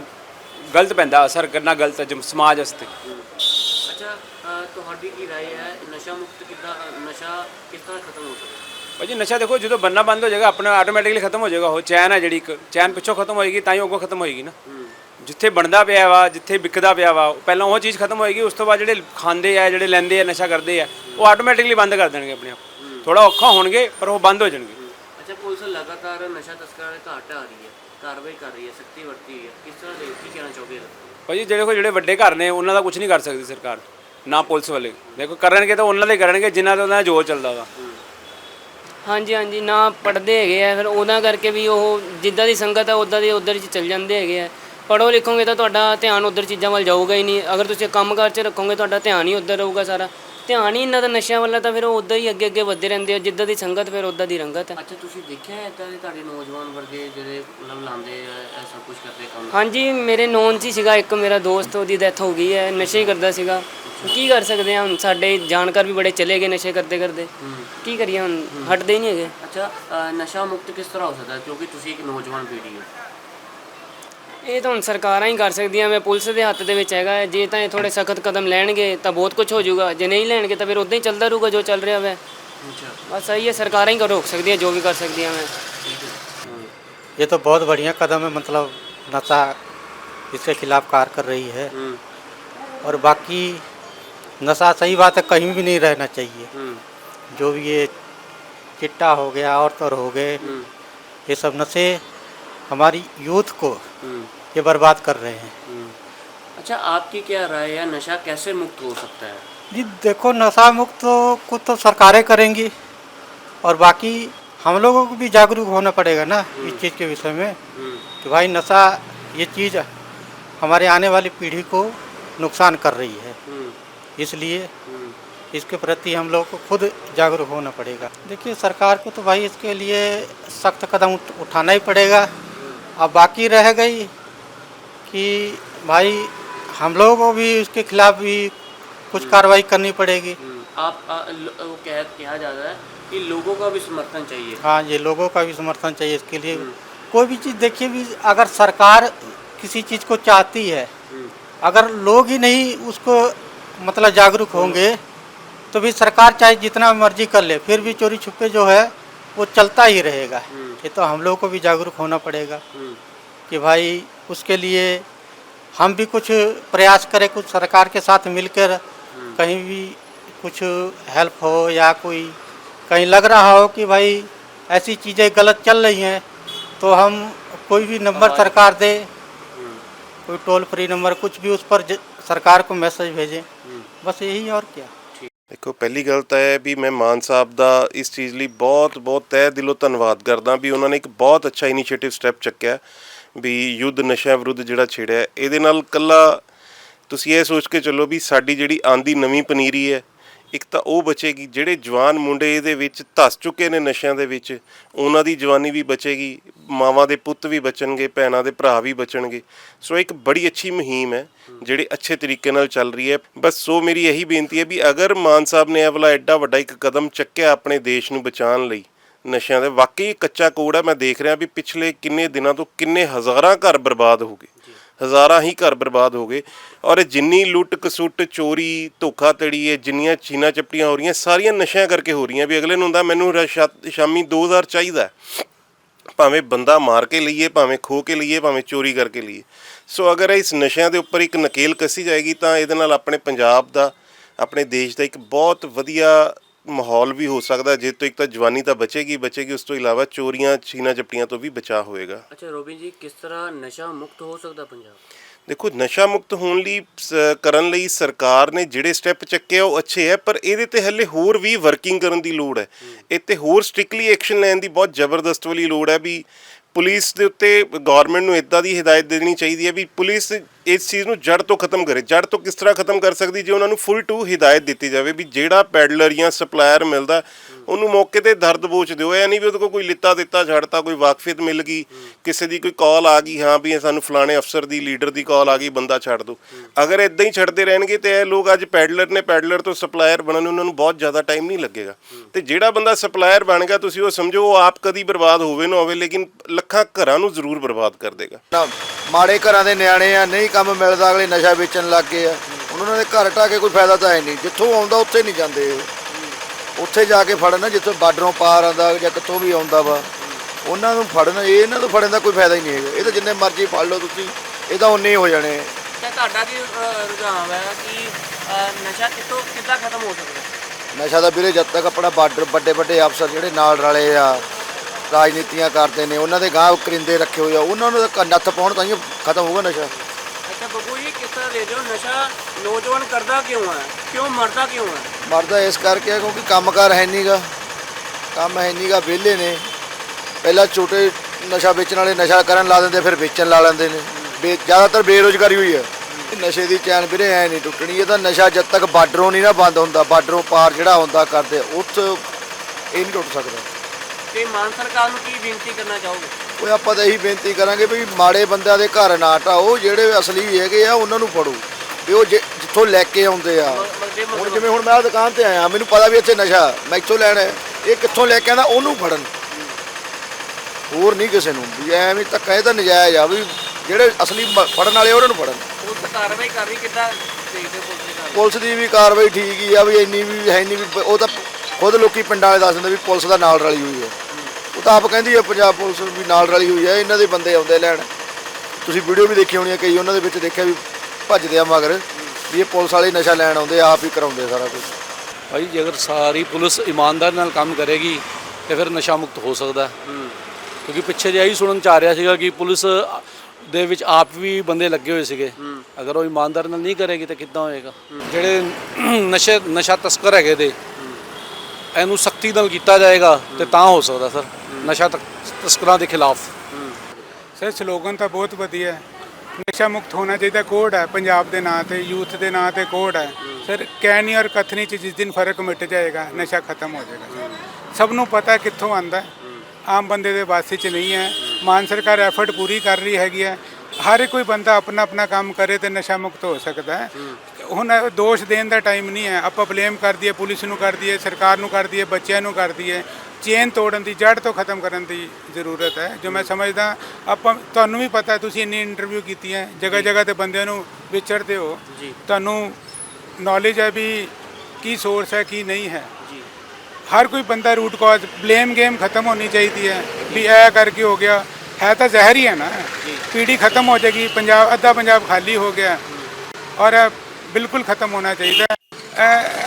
ਗਲਤ ਪੈਂਦਾ ਅਸਰ ਕਿੰਨਾ ਗਲਤ ਹੈ ਜਮ- ਸਮਾਜ ਵਾਸਤੇ ਅੱਛਾ ਅ, ਤੁਹਾਡੀ ਕੀ رائے ਹੈ ਨਸ਼ਾ ਮੁਕਤ ਕਿੱਦਾਂ ਅ, ਨਸ਼ਾ ਕਿਸ ਤਰ੍ਹਾਂ ਖਤਮ ਹੋ ਸਕਦਾ ਭਾਜੀ ਨਸ਼ਾ ਦੇਖੋ ਜਦੋਂ ਬੰਨਾ ਬੰਦ ਹੋ ਜਾਏਗਾ ਆਪਣਾ ਆਟੋਮੈਟਿਕਲੀ ਖਤਮ ਹੋ ਜਾਏਗਾ ਉਹ ਚੈਨ ਹੈ ਜਿਹੜੀ ਇੱਕ ਚੈਨ ਪਿੱਛੋਂ ਖਤਮ ਹੋਏਗੀ ਤਾਂ ਹੀ ਉਹ ਅੱਗੋਂ ਖਤਮ ਹੋਏਗੀ ਨਾ ਜਿੱਥੇ ਬਣਦਾ ਪਿਆ ਵਾ ਜਿੱਥੇ ਵਿਕਦਾ ਪਿਆ ਵਾ ਪਹਿਲਾਂ ਉਹ ਚੀਜ਼ ਖਤਮ ਹੋਏਗੀ ਉਸ ਤੋਂ ਬਾਅਦ ਜਿਹੜੇ ਖਾਂਦੇ ਆ ਜਿਹੜੇ ਲੈਂਦੇ ਆ ਨਸ਼ਾ ਕਰਦੇ ਆ ਉਹ ਆਟੋਮੈਟਿਕਲੀ ਬੰਦ ਕਰ ਦੇਣਗੇ ਆਪਣੇ ਆਪ ਥੋੜਾ ਔਖਾ ਹੋਣਗੇ ਪਰ ਉਹ ਬੰਦ ਹੋ ਜਾਣਗੇ ਅੱਛਾ ਪੁਲਿਸ ਲਗਾਤਾਰ ਨਸ਼ਾ ਤਸਕਰਾਂ ਦੇ ਘਾਟ ਆ ਰਹੀ ਹੈ ਕਾਰਵਾਈ ਕਰ ਰਹੀ ਹੈ ਸਖਤੀ ਵਰਤੀ ਹੈ। ਕਿਸ ਤਰ੍ਹਾਂ ਦੇ ਕੀ ਕਹਿਣਾ ਚਾਹੋਗੇ ਭਾਜੀ ਜਿਹੜੇ ਕੋ ਜਿਹੜੇ ਵੱਡੇ ਘਰ ਨੇ ਉਹਨਾਂ ਦਾ ਕੁਝ ਨਹੀਂ ਕਰ ਸਕਦੀ ਸਰਕਾਰ ਨਾ ਪੁਲਿਸ ਵਾਲੇ। ਦੇਖੋ ਕਰਨਗੇ ਤਾਂ ਉਹਨਾਂ ਦੇ ਕਰਨਗੇ ਜਿਨ੍ਹਾਂ ਦਾ ਉਹਨਾਂ ਦਾ ਜ਼ੋਰ ਚੱਲਦਾ ਵਾ। ਹਾਂਜੀ ਹਾਂਜੀ ਨਾ ਪੜਦੇ ਹੈਗੇ ਆ ਫਿਰ ਉਹਨਾਂ ਕਰਕੇ ਵੀ ਉਹ ਜਿੱਦਾਂ ਦੀ ਸੰਗਤ ਹੈ ਉਦਾਂ ਦੀ ਉਧਰ ਚ ਚੱਲ ਜਾਂਦੇ ਹੈਗੇ ਆ। ਪੜੋ ਲਿਖੋਗੇ ਤਾਂ ਤੁਹਾਡਾ ਧਿਆਨ ਉਧਰ ਚੀਜ਼ਾਂ ਵੱਲ ਜਾਊਗਾ ਹੀ ਨਹੀਂ। ਅਗਰ ਤੁਸੀਂ ਕੰਮਕਾਰ ਚ ਰੱਖੋਗੇ ਤੁਹਾਡਾ ਧਿਆਨ ਹੀ ਉਧਰ ਰਹੂਗਾ ਸਾਰਾ। ਧਿਆਨ ਹੀ ਇਹਨਾਂ ਦਾ ਨਸ਼ਿਆਂ ਵੱਲ ਤਾਂ ਫਿਰ ਉਹ ਉਦਾਂ ਹੀ ਅੱਗੇ ਅੱਗੇ ਵੱਧਦੇ ਰਹਿੰਦੇ ਆ ਜਿੱਦਾਂ ਦੀ ਸੰਗਤ ਫਿਰ ਉਦਾਂ ਦੀ ਰੰਗਤ ਹੈ ਅੱਛਾ ਤੁਸੀਂ ਦੇਖਿਆ ਇਦਾਂ ਦੇ ਤੁਹਾਡੇ ਨੌਜਵਾਨ ਵਰਗੇ ਜਿਹੜੇ ਮਤਲਬ ਲਾਉਂਦੇ ਆ ਇਹ ਸਭ ਕੁਝ ਕਰਦੇ ਕੰਮ? ਹਾਂਜੀ ਮੇਰੇ ਨੌਨ ਹੀ ਸੀਗਾ ਇੱਕ ਮੇਰਾ ਦੋਸਤ ਉਹਦੀ ਡੈਥ ਹੋ ਗਈ ਹੈ ਨਸ਼ੇ ਹੀ ਕਰਦਾ ਸੀਗਾ। ਕੀ ਕਰ ਸਕਦੇ ਹਾਂ ਹੁਣ? ਸਾਡੇ ਜਾਣਕਾਰ ਵੀ ਬੜੇ ਚਲੇ ਗਏ ਨਸ਼ੇ ਕਰਦੇ ਕਰਦੇ। ਕੀ ਕਰੀਏ ਹੁਣ? ਹਟਦੇ ਹੀ ਨਹੀਂ ਹੈਗੇ। ਅੱਛਾ ਅ, ਨਸ਼ਾ ਮੁਕਤ ਕਿਸ ਤਰ੍ਹਾਂ ਹੋ ਸਕਦਾ? ਹੈ? ਕਿਉਂਕਿ ਤੁਸੀਂ ਇੱਕ ਨੌਜਵਾਨ ਪੀੜ੍ਹੀ ਹੋ। ਇਹ ਤਾਂ ਹੁਣ ਸਰਕਾਰਾਂ ਹੀ ਕਰ ਸਕਦੀਆਂ ਮੈਂ ਪੁਲਿਸ ਦੇ ਹੱਥ ਦੇ ਵਿੱਚ ਹੈਗਾ ਹੈ। ਜੇ ਤਾਂ ਇਹ ਥੋੜੇ ਸਖਤ ਕਦਮ ਲੈਣਗੇ ਤਾਂ ਬਹੁਤ ਕੁਝ ਹੋ ਜਾਊਗਾ ਜੇ ਨਹੀਂ ਲੈਣਗੇ ਤਾਂ ਫਿਰ ਉਦਾਂ ਹੀ ਚੱਲਦਾ ਰਹੂਗਾ ਜੋ ਚੱਲ ਰਿਹਾ ਵੈ ਅੱਛਾ ਬਸ ਸਹੀ ਹੈ ਸਰਕਾਰਾਂ ਹੀ ਕਰ ਰੋਕ ਸਕਦੀਆਂ ਜੋ ਵੀ ਕਰ ਸਕਦੀਆਂ ਮੈਂ ये तो बहुत बढ़िया कदम है मतलब नशा इसके खिलाफ कार्य कर रही है और बाकी नशा सही बात है कहीं भी नहीं रहना चाहिए जो भी ये चिट्टा हो गया और तर हो गए ये सब नशे हमारी यूथ को ये बर्बाद कर रहे हैं। अच्छा आपकी क्या राय है? नशा कैसे मुक्त हो सकता है? जी देखो नशा मुक्त तो को तो सरकारें करेंगी और बाकी हम लोगों को भी जागरूक होना पड़ेगा ना इस चीज़ के विषय में कि भाई नशा ये चीज़ हमारे आने वाली पीढ़ी को नुकसान कर रही है। इसलिए इसके प्रति हम लोग को खुद जागरूक होना पड़ेगा। देखिए सरकार को तो भाई इसके लिए सख्त कदम उठाना ही पड़ेगा। अब बाकी रह गई कि भाई हम लोगों को भी उसके खिलाफ भी कुछ कार्रवाई करनी पड़ेगी। आप आ, ल- वो कह कहा जाता है कि लोगों का भी समर्थन चाहिए। हाँ ये लोगों का भी समर्थन चाहिए इसके लिए। कोई भी चीज़ देखिए भी अगर सरकार किसी चीज़ को चाहती है अगर लोग ही नहीं उसको मतलब जागरूक होंगे तो भी सरकार चाहे जितना मर्ज़ी कर ले फिर भी चोरी छुपे जो है वो चलता ही रहेगा। ये तो हम लोगों को भी जागरूक होना पड़ेगा कि भाई उसके लिए हम भी कुछ प्रयास करें कुछ सरकार के साथ मिलकर कहीं भी कुछ हेल्प हो या कोई कहीं लग रहा हो कि भाई ऐसी चीज़ें गलत चल रही हैं तो हम कोई भी नंबर सरकार दे कोई टोल फ्री नंबर कुछ भी उस पर सरकार को मैसेज भेजें। बस यही और क्या। ਦੇਖੋ, ਪਹਿਲੀ ਗੱਲ ਤਾਂ ਹੈ ਵੀ ਮੈਂ ਮਾਨ ਸਾਹਿਬ ਦਾ ਇਸ ਚੀਜ਼ ਲਈ ਬਹੁਤ ਬਹੁਤ ਤਹਿ ਦਿਲੋਂ ਧੰਨਵਾਦ ਕਰਦਾ ਵੀ ਉਹਨਾਂ ਨੇ ਇੱਕ ਬਹੁਤ ਅੱਛਾ ਇਨੀਸ਼ੀਏਟਿਵ ਸਟੈਪ ਚੱਕਿਆ ਵੀ ਯੁੱਧ ਨਸ਼ਿਆਂ ਵਿਰੁੱਧ ਜਿਹੜਾ ਛੇੜਿਆ ਇਹਦੇ ਨਾਲ ਕੱਲਾ ਤੁਸੀਂ ਇਹ ਸੋਚ ਕੇ ਚੱਲੋ ਵੀ ਸਾਡੀ ਜਿਹੜੀ ਆਂਦੀ ਨਵੀਂ ਪਨੀਰੀ ਹੈ ਇੱਕ ਤਾਂ ਉਹ ਬਚੇਗੀ, ਜਿਹੜੇ ਜਵਾਨ ਮੁੰਡੇ ਇਹਦੇ ਵਿੱਚ ਧਸ ਚੁੱਕੇ ਨੇ ਨਸ਼ਿਆਂ ਦੇ ਵਿੱਚ, ਉਹਨਾਂ ਦੀ ਜਵਾਨੀ ਵੀ ਬਚੇਗੀ, ਮਾਵਾਂ ਦੇ ਪੁੱਤ ਵੀ ਬਚਣਗੇ, ਭੈਣਾਂ ਦੇ ਭਰਾ ਵੀ ਬਚਣਗੇ। ਸੋ ਇੱਕ ਬੜੀ ਅੱਛੀ ਮੁਹਿੰਮ ਹੈ, ਜਿਹੜੀ ਅੱਛੇ ਤਰੀਕੇ ਨਾਲ ਚੱਲ ਰਹੀ ਹੈ। ਬਸ ਸੋ ਮੇਰੀ ਇਹੀ ਬੇਨਤੀ ਹੈ ਵੀ ਅਗਰ ਮਾਨ ਸਾਹਿਬ ਨੇ ਇਹ ਵਾਲਾ ਐਡਾ ਵੱਡਾ ਇੱਕ ਕਦਮ ਚੱਕਿਆ ਆਪਣੇ ਦੇਸ਼ ਨੂੰ ਬਚਾਉਣ ਲਈ, ਨਸ਼ਿਆਂ ਦੇ, ਵਾਕਈ ਕੱਚਾ ਕੋੜ ਹੈ ਮੈਂ ਦੇਖ ਰਿਹਾ ਵੀ ਪਿਛਲੇ ਕਿੰਨੇ ਦਿਨਾਂ ਤੋਂ ਕਿੰਨੇ ਹਜ਼ਾਰਾਂ ਘਰ ਬਰਬਾਦ ਹੋ ਗਏ। ਹਜ਼ਾਰਾਂ ਹੀ ਘਰ ਬਰਬਾਦ ਹੋ ਗਏ। ਔਰ ਇਹ ਜਿੰਨੀ ਲੁੱਟ ਕਸੁੱਟ ਚੋਰੀ ਧੋਖਾ ਧੋਖਾਧੜੀ ਹੈ ਜਿੰਨੀਆਂ ਚੀਨਾ ਚਪਟੀਆਂ ਹੋ ਰਹੀਆਂ, ਸਾਰੀਆਂ ਨਸ਼ਿਆਂ ਕਰਕੇ ਹੋ ਰਹੀਆਂ ਵੀ ਅਗਲੇ ਨੂੰ ਹੁੰਦਾ ਮੈਨੂੰ ਰਾ- ਸ਼ਾ- ਸ਼ਾਮੀ 2000 ਚਾਹੀਦਾ ਭਾਵੇਂ ਬੰਦਾ ਮਾਰ ਕੇ ਲਈਏ, ਭਾਵੇਂ ਖੋ ਕੇ ਲਈਏ, ਭਾਵੇਂ ਚੋਰੀ ਕਰਕੇ ਲਈਏ। ਸੋ ਅਗਰ ਇਸ ਨਸ਼ਿਆਂ ਦੇ ਉੱਪਰ ਇੱਕ ਨਕੇਲ ਕੱਸੀ ਜਾਏਗੀ ਤਾਂ ਇਹਦੇ ਨਾਲ ਆਪਣੇ ਪੰਜਾਬ ਦਾ, ਆਪਣੇ ਦੇਸ਼ ਦਾ ਇੱਕ ਬਹੁਤ ਵਧੀਆ ਮਾਹੌਲ ਵੀ ਹੋ ਸਕਦਾ ਜੇ ਤੋਂ ਇੱਕ ਤਾਂ ਜਵਾਨੀ ਤਾਂ ਬਚੇਗੀ ਬਚੇਗੀ ਉਸ ਤੋਂ ਇਲਾਵਾ ਚੋਰੀਆਂ ਛੀਨਾ ਜਪਟੀਆਂ ਤੋਂ ਵੀ ਬਚਾਅ ਹੋਏਗਾ। ਅੱਛਾ ਰੋਬਿਨ ਜੀ ਕਿਸ ਤਰ੍ਹਾਂ ਨਸ਼ਾ ਮੁਕਤ ਹੋ ਸਕਦਾ ਪੰਜਾਬ? ਦੇਖੋ ਨਸ਼ਾ ਮੁਕਤ ਹੋਣ ਲਈ ਸ- ਕਰਨ ਲਈ ਸਰਕਾਰ ਨੇ ਜਿਹੜੇ ਸਟੈਪ ਚੱਕੇ ਆ ਉਹ ਅੱਛੇ ਹੈ ਪਰ ਇਹਦੇ ਤੇ ਹੱਲੇ ਹੋਰ ਵੀ ਵਰਕਿੰਗ ਕਰਨ ਦੀ ਲੋੜ ਹੈ। ਇਹ ਤੇ ਹੋਰ ਸਟ੍ਰਿਕਟਲੀ ਐਕਸ਼ਨ ਲੈਣ ਦੀ ਬਹੁਤ ਜ਼ਬਰਦਸਤ ਵਾਲੀ ਲੋੜ ਹੈ ਵੀ ਪੁਲਿਸ ਦੇ ਉੱਤੇ ਗਵਰਨਮੈਂਟ ਨੂੰ ਇਦਾਂ ਦੀ ਹਦਾਇਤ ਦੇਣੀ ਚਾਹੀਦੀ ਹੈ ਵੀ ਪੁਲਿਸ ਇਸ ਚੀਜ਼ ਨੂੰ ਜੜ ਤੋਂ ਖਤਮ ਕਰੇ। ਜੜ ਤੋਂ ਕਿਸ ਤਰ੍ਹਾਂ ਖਤਮ ਕਰ ਸਕਦੀ ਜੇ ਉਹਨਾਂ ਨੂੰ ਫੁੱਲ ਟੂ ਹਦਾਇਤ ਦਿੱਤੀ ਜਾਵੇ ਵੀ ਜਿਹੜਾ ਪੈਡਲਰ ਜਾਂ ਸਪਲਾਇਰ ਮਿਲਦਾ ਉਹਨੂੰ ਮੌਕੇ ਤੇ ਦਰਦ ਬੋਚ ਦਿਓ। ਇਹ ਨਹੀਂ ਵੀ ਉਹਦੇ ਕੋਲ ਕੋਈ ਲਿੱਤਾ ਦਿੱਤਾ, ਛੱਡਤਾ, ਕੋਈ ਵਾਕਫੀਅਤ ਮਿਲ ਗਈ, ਕਿਸੇ ਦੀ ਕੋਈ ਕਾਲ ਆ ਗਈ, ਹਾਂ ਵੀ ਸਾਨੂੰ ਫਲਾਣੇ ਅਫਸਰ ਦੀ ਲੀਡਰ ਦੀ ਕਾਲ ਆ ਗਈ, ਬੰਦਾ ਛੱਡ ਦਿਓ ਅਗਰ ਇਦਾਂ ਹੀ ਛੱਡਦੇ ਰਹਿਣਗੇ ਤੇ ਇਹ ਲੋਕ ਅੱਜ ਪੈਡਲਰ ਨੇ ਪੈਡਲਰ ਤੋਂ ਸਪਲਾਇਰ ਬਣਨ ਨੂੰ ਉਹਨਾਂ ਨੂੰ ਬਹੁਤ ਜ਼ਿਆਦਾ ਟਾਈਮ ਨਹੀਂ ਲੱਗੇਗਾ। ਤੇ ਜਿਹੜਾ ਬੰਦਾ ਸਪਲਾਇਰ ਬਣ ਗਿਆ, ਤੁਸੀਂ ਉਹ ਸਮਝੋ, ਉਹ ਆਪ ਕਦੀ ਬਰਬਾਦ ਹੋਵੇ ਨਾ ਹੋਵੇ, ਲੇਕਿਨ ਲੱਖਾਂ ਘਰਾਂ ਨੂੰ ਜ਼ਰੂਰ ਬਰਬਾਦ ਕਰ ਦੇਗਾ। ਨਾ, ਮਾੜੇ ਘਰਾਂ ਦੇ ਨਿਆਣੇ ਆ, ਨਹੀਂ ਕੰਮ ਮਿਲਦਾ, ਅਗਲੇ ਨਸ਼ਾ ਵੇਚਣ ਲੱਗ ਗਏ ਆ। ਹੁਣ ਉਹਨਾਂ ਦੇ ਘਰ ਢਾਹ ਕੇ ਕੋਈ ਫਾਇਦਾ ਤਾਂ ਹੈ ਨਹੀਂ। ਜਿੱਥੋਂ ਆਉਂਦਾ, ਉੱਥੇ ਨਹੀਂ ਜਾਂਦੇ ਇਹ। ਉੱਥੇ ਜਾ ਕੇ ਫੜਨ ਜਿੱਥੋਂ ਬਾਰਡਰੋਂ ਪਾਰ ਆਉਂਦਾ ਜਾਂ ਕਿੱਥੋਂ ਵੀ ਆਉਂਦਾ ਵਾ ਉਹਨਾਂ ਨੂੰ ਫੜਨ ਇਹ ਇਹਨਾਂ ਤੋਂ ਫੜਨ ਦਾ ਕੋਈ ਫਾਇਦਾ ਹੀ ਨਹੀਂ ਹੈਗਾ। ਇਹ ਤਾਂ ਜਿੰਨੇ ਮਰਜ਼ੀ ਫੜ ਲਓ ਤੁਸੀਂ ਇਹ ਤਾਂ ਉਨੇ ਹੀ ਹੋ ਜਾਣੇ। ਤੇ ਤੁਹਾਡਾ ਕੀ ਰੁਝਾਨ ਹੈ ਕਿ ਨਸ਼ਾ ਕਿੱਥੋਂ ਕਿੱਦਾਂ ਖਤਮ ਹੋ ਸਕਦਾ? ਨਸ਼ਾ ਦਾ ਵੀਰੇ ਜਦ ਤੱਕ ਆਪਣਾ ਬਾਰਡਰ ਵੱਡੇ ਵੱਡੇ ਅਫਸਰ ਜਿਹੜੇ ਨਾਲ ਰਲੇ ਆ ਰਾਜਨੀਤੀਆਂ ਕਰਦੇ ਨੇ ਉਹਨਾਂ ਦੇ ਗਾਂਹ ਕਰਿੰਦੇ ਰੱਖੇ ਹੋਏ ਆ ਉਹਨਾਂ ਨੂੰ ਤਾਂ ਨੱਥ ਪਾਉਣ ਤਾਂ ਹੀ ਖਤਮ ਹੋਊਗਾ ਨਸ਼ਾ। ਅੱਛਾ ਬੱਬੂ ਜੀ ਕਿਸ ਤਰ੍ਹਾਂ ਦੇ ਦਿਓ ਨਸ਼ਾ ਨੌਜਵਾਨ ਕਰਦਾ ਕਿਉਂ ਹੈ? ਕਿਉਂ ਮਰਦਾ ਕਿਉਂ ਹੈ? ਮਰਦਾ ਇਸ ਕਰਕੇ ਆ ਕਿਉਂਕਿ ਕੰਮਕਾਰ ਹੈ ਨਹੀਂਗਾ ਕੰਮ ਹੈ ਨਹੀਂਗਾ ਵਿਹਲੇ ਨੇ। ਪਹਿਲਾਂ ਛੋਟੇ ਨਸ਼ਾ ਵੇਚਣ ਵਾਲੇ ਨਸ਼ਾ ਕਰਨ ਲਾ ਦਿੰਦੇ ਫਿਰ ਵੇਚਣ ਲਾ ਲੈਂਦੇ ਨੇ। ਬੇ ਜ਼ਿਆਦਾਤਰ ਬੇਰੋਜ਼ਗਾਰੀ ਹੋਈ ਹੈ। ਨਸ਼ੇ ਦੀ ਚੈਨ ਵੀਰੇ ਐ ਨਹੀਂ ਟੁੱਟਣੀ। ਇਹ ਤਾਂ ਨਸ਼ਾ ਜਦ ਤੱਕ ਬਾਰਡਰੋਂ ਨਹੀਂ ਨਾ ਬੰਦ ਹੁੰਦਾ ਬਾਰਡਰੋਂ ਪਾਰ ਜਿਹੜਾ ਹੁੰਦਾ ਕਰਦੇ ਉੱਥੇ ਇਹ ਨਹੀਂ ਟੁੱਟ ਸਕਦਾ। ਤੇ ਮਾਨ ਸਰਕਾਰ ਨੂੰ ਕੀ ਬੇਨਤੀ ਕਰਨਾ ਚਾਹੋਗੇ? ਉਹ ਆਪਾਂ ਤਾਂ ਇਹੀ ਬੇਨਤੀ ਕਰਾਂਗੇ ਵੀ ਮਾੜੇ ਬੰਦਿਆਂ ਦੇ ਘਰ ਨਾ ਢਾਓ ਜਿਹੜੇ ਅਸਲੀ ਹੈਗੇ ਆ ਉਹਨਾਂ ਨੂੰ ਫੜੋ। ਵੀ ਉਹ ਜਿ- ਜਿੱਥੋਂ ਲੈ ਕੇ ਆਉਂਦੇ ਆ। ਹੁਣ ਜਿਵੇਂ ਹੁਣ ਮੈਂ ਆਹ ਦੁਕਾਨ ਤੇ ਆਇਆ ਮੈਨੂੰ ਪਤਾ ਵੀ ਇੱਥੇ ਨਸ਼ਾ ਮੈਂ ਇੱਥੋਂ ਲੈਣਾ ਹੈ। ਇਹ ਕਿੱਥੋਂ ਲੈ ਕੇ ਆਂਦਾ ਉਹਨੂੰ ਫੜਨ। ਹੋਰ ਨਹੀਂ ਕਿਸੇ ਨੂੰ ਵੀ ਐਵੇਂ ਧੱਕਾ ਇਹ ਤਾਂ ਨਜਾਇਜ਼ ਆ ਵੀ ਜਿਹੜੇ ਅਸਲੀ ਮ- ਫੜਨ ਵਾਲੇ ਉਹਨਾਂ ਨੂੰ ਫੜਨ। ਪੁਲਿਸ ਕਾਰਵਾਈ ਕਰ ਰਹੀ ਕਿੱਦਾਂ ਦੇਖਦੇ ਹੋ ਪੁਲਿਸ ਦੀ ਕਾਰਵਾਈ? ਪੁਲਿਸ ਦੀ ਵੀ ਕਾਰਵਾਈ ਠੀਕ ਹੀ ਆ ਵੀ ਇੰਨੀ ਵੀ ਹੈ ਨਹੀਂ ਵੀ ਉਹ ਤਾਂ ਖੁਦ ਲੋਕੀ ਪਿੰਡਾਂ ਵਾਲੇ ਦੱਸ ਦਿੰਦੇ ਵੀ ਪੁਲਿਸ ਦਾ ਨਾਲ ਰਲੀ ਹੋਈ ਹੈ। ਉਹ ਤਾਂ ਆਪ ਕਹਿੰਦੀ ਹੈ ਪੰਜਾਬ ਪੁਲਿਸ ਵੀ ਨਾਲ ਰਲੀ ਹੋਈ ਹੈ ਇਹਨਾਂ ਦੇ ਬੰਦੇ ਆਉਂਦੇ ਲੈਣ। ਤੁਸੀਂ ਵੀਡੀਓ ਵੀ ਦੇਖੀ ਹੋਣੀ ਹੈ ਕਈ ਉਹਨਾਂ ਦੇ ਵਿੱਚ ਦੇਖਿਆ ਵੀ ਭੱਜਦੇ ਆ ਮਗਰ ਵੀ ਇਹ ਪੁਲਿਸ ਵਾਲੇ ਨਸ਼ਾ ਲੈਣ ਆਉਂਦੇ ਆ, ਆਪ ਹੀ ਕਰਾਉਂਦੇ ਸਾਰਾ ਕੁਝ ਭਾਈ ਜੇਕਰ ਸਾਰੀ ਪੁਲਿਸ ਇਮਾਨਦਾਰ ਨਾਲ ਕੰਮ ਕਰੇਗੀ ਤੇ ਫਿਰ ਨਸ਼ਾ ਮੁਕਤ ਹੋ ਸਕਦਾ। ਹੈ। ਕਿਉਂਕਿ ਪਿੱਛੇ ਜਿਹਾ ਹੀ ਸੁਣਨ ਚ ਆ ਰਿਹਾ ਸੀਗਾ ਕਿ ਪੁਲਿਸ ਦੇ ਵਿੱਚ ਆਪ ਵੀ ਬੰਦੇ ਲੱਗੇ ਹੋਏ ਸੀਗੇ। ਅਗਰ ਉਹ ਇਮਾਨਦਾਰ ਨਾਲ ਨਹੀਂ ਕਰੇਗੀ ਤਾਂ ਕਿੱਦਾਂ ਹੋਏਗਾ? ਜਿਹੜੇ ਨਸ਼ੇ ਨਸ਼ਾ ਤਸਕਰ ਹੈਗੇ ਦੇ ਇਹਨੂੰ ਸਖਤੀ ਨਾਲ ਕੀਤਾ ਜਾਏਗਾ ਤੇ ਤਾਂ ਹੋ ਸਕਦਾ ਸਰ। ਨਸ਼ਾ ਤਸਕਰਾਂ ਦੇ ਖਿਲਾਫ। ਸਰ, ਸਲੋਗਨ ਤਾਂ ਬਹੁਤ ਵਧੀਆ ਹੈ। ਨਸ਼ਾ ਮੁਕਤ ਹੋਣਾ ਚਾਹੀਦਾ ਕੋਡ ਹੈ, ਪੰਜਾਬ ਦੇ ਨਾਂ ਤੇ, ਯੂਥ ਦੇ ਨਾਂ ਤੇ ਕੋਡ ਹੈ। ਸਰ, ਕਹਿਣੀ ਔਰ ਕਥਨੀ ਚ ਜਿਸ ਦਿਨ ਫ਼ਰਕ ਮਿਟ ਜਾਏਗਾ, ਨਸ਼ਾ ਖਤਮ ਹੋ ਜਾਏਗਾ ਸਭ ਨੂੰ ਪਤਾ ਕਿੱਥੋਂ ਆਂਦਾ ਆਮ ਬੰਦੇ ਦੇ ਵਾਸਤੇ ਚ ਨਹੀਂ ਹੈ। ਮਾਨ ਸਰਕਾਰ ਐਫਰਟ ਪੂਰੀ ਕਰ ਰਹੀ ਹੈਗੀ ਹੈ। ਹਰ ਕੋਈ ਬੰਦਾ ਆਪਣਾ ਆਪਣਾ ਕੰਮ ਕਰੇ ਤੇ ਨਸ਼ਾ ਮੁਕਤ ਹੋ ਸਕਦਾ ਹੈ। ਹੁਣ ਦੋਸ਼ ਦੇਣ ਦਾ ਟਾਈਮ ਨਹੀਂ ਹੈ। ਆਪਾਂ ਬਲੇਮ ਕਰ ਦਈਏ ਪੁਲਿਸ ਨੂੰ ਕਰ ਦਈਏ ਸਰਕਾਰ ਨੂੰ ਕਰ ਦਈਏ ਬੱਚਿਆਂ ਨੂੰ ਕਰ ਦਈਏ। ਚੇਨ ਤੋੜਨ ਦੀ ਜੜ ਤੋਂ ਖਤਮ ਕਰਨ ਦੀ ਜ਼ਰੂਰਤ ਹੈ। ਜੋ ਮੈਂ ਸਮਝਦਾ ਆਪਾਂ ਤੁਹਾਨੂੰ ਵੀ ਪਤਾ ਹੈ, ਤੁਸੀਂ ਇੰਨੀ ਇੰਟਰਵਿਊ ਕੀਤੀਆਂ ਜਗ੍ਹਾ ਜਗ੍ਹਾ ਤੇ ਬੰਦਿਆਂ ਨੂੰ ਵਿਚਰਦੇ ਹੋ। ਤੁਹਾਨੂੰ ਨੌਲੇਜ ਹੈ ਵੀ ਕੀ ਸੋਰਸ ਹੈ ਕੀ ਨਹੀਂ ਹੈ। ਹਰ ਕੋਈ ਬੰਦਾ ਰੂਟ ਕਾਜ਼ ਬਲੇਮ ਗੇਮ ਖਤਮ ਹੋਣੀ ਚਾਹੀਦੀ ਹੈ ਵੀ ਇਹ ਕਰਕੇ ਹੋ ਗਿਆ। ਹੈ ਤਾਂ ਜ਼ਹਿਰ ਹੀ ਹੈ ਨਾ। ਪੀੜੀ ਖਤਮ ਹੋ ਜਾਏਗੀ ਪੰਜਾਬ ਅੱਧਾ ਪੰਜਾਬ ਖਾਲੀ ਹੋ ਗਿਆ। ਔਰ ਬਿਲਕੁਲ ਖਤਮ ਹੋਣਾ ਚਾਹੀਦਾ ਹੈ।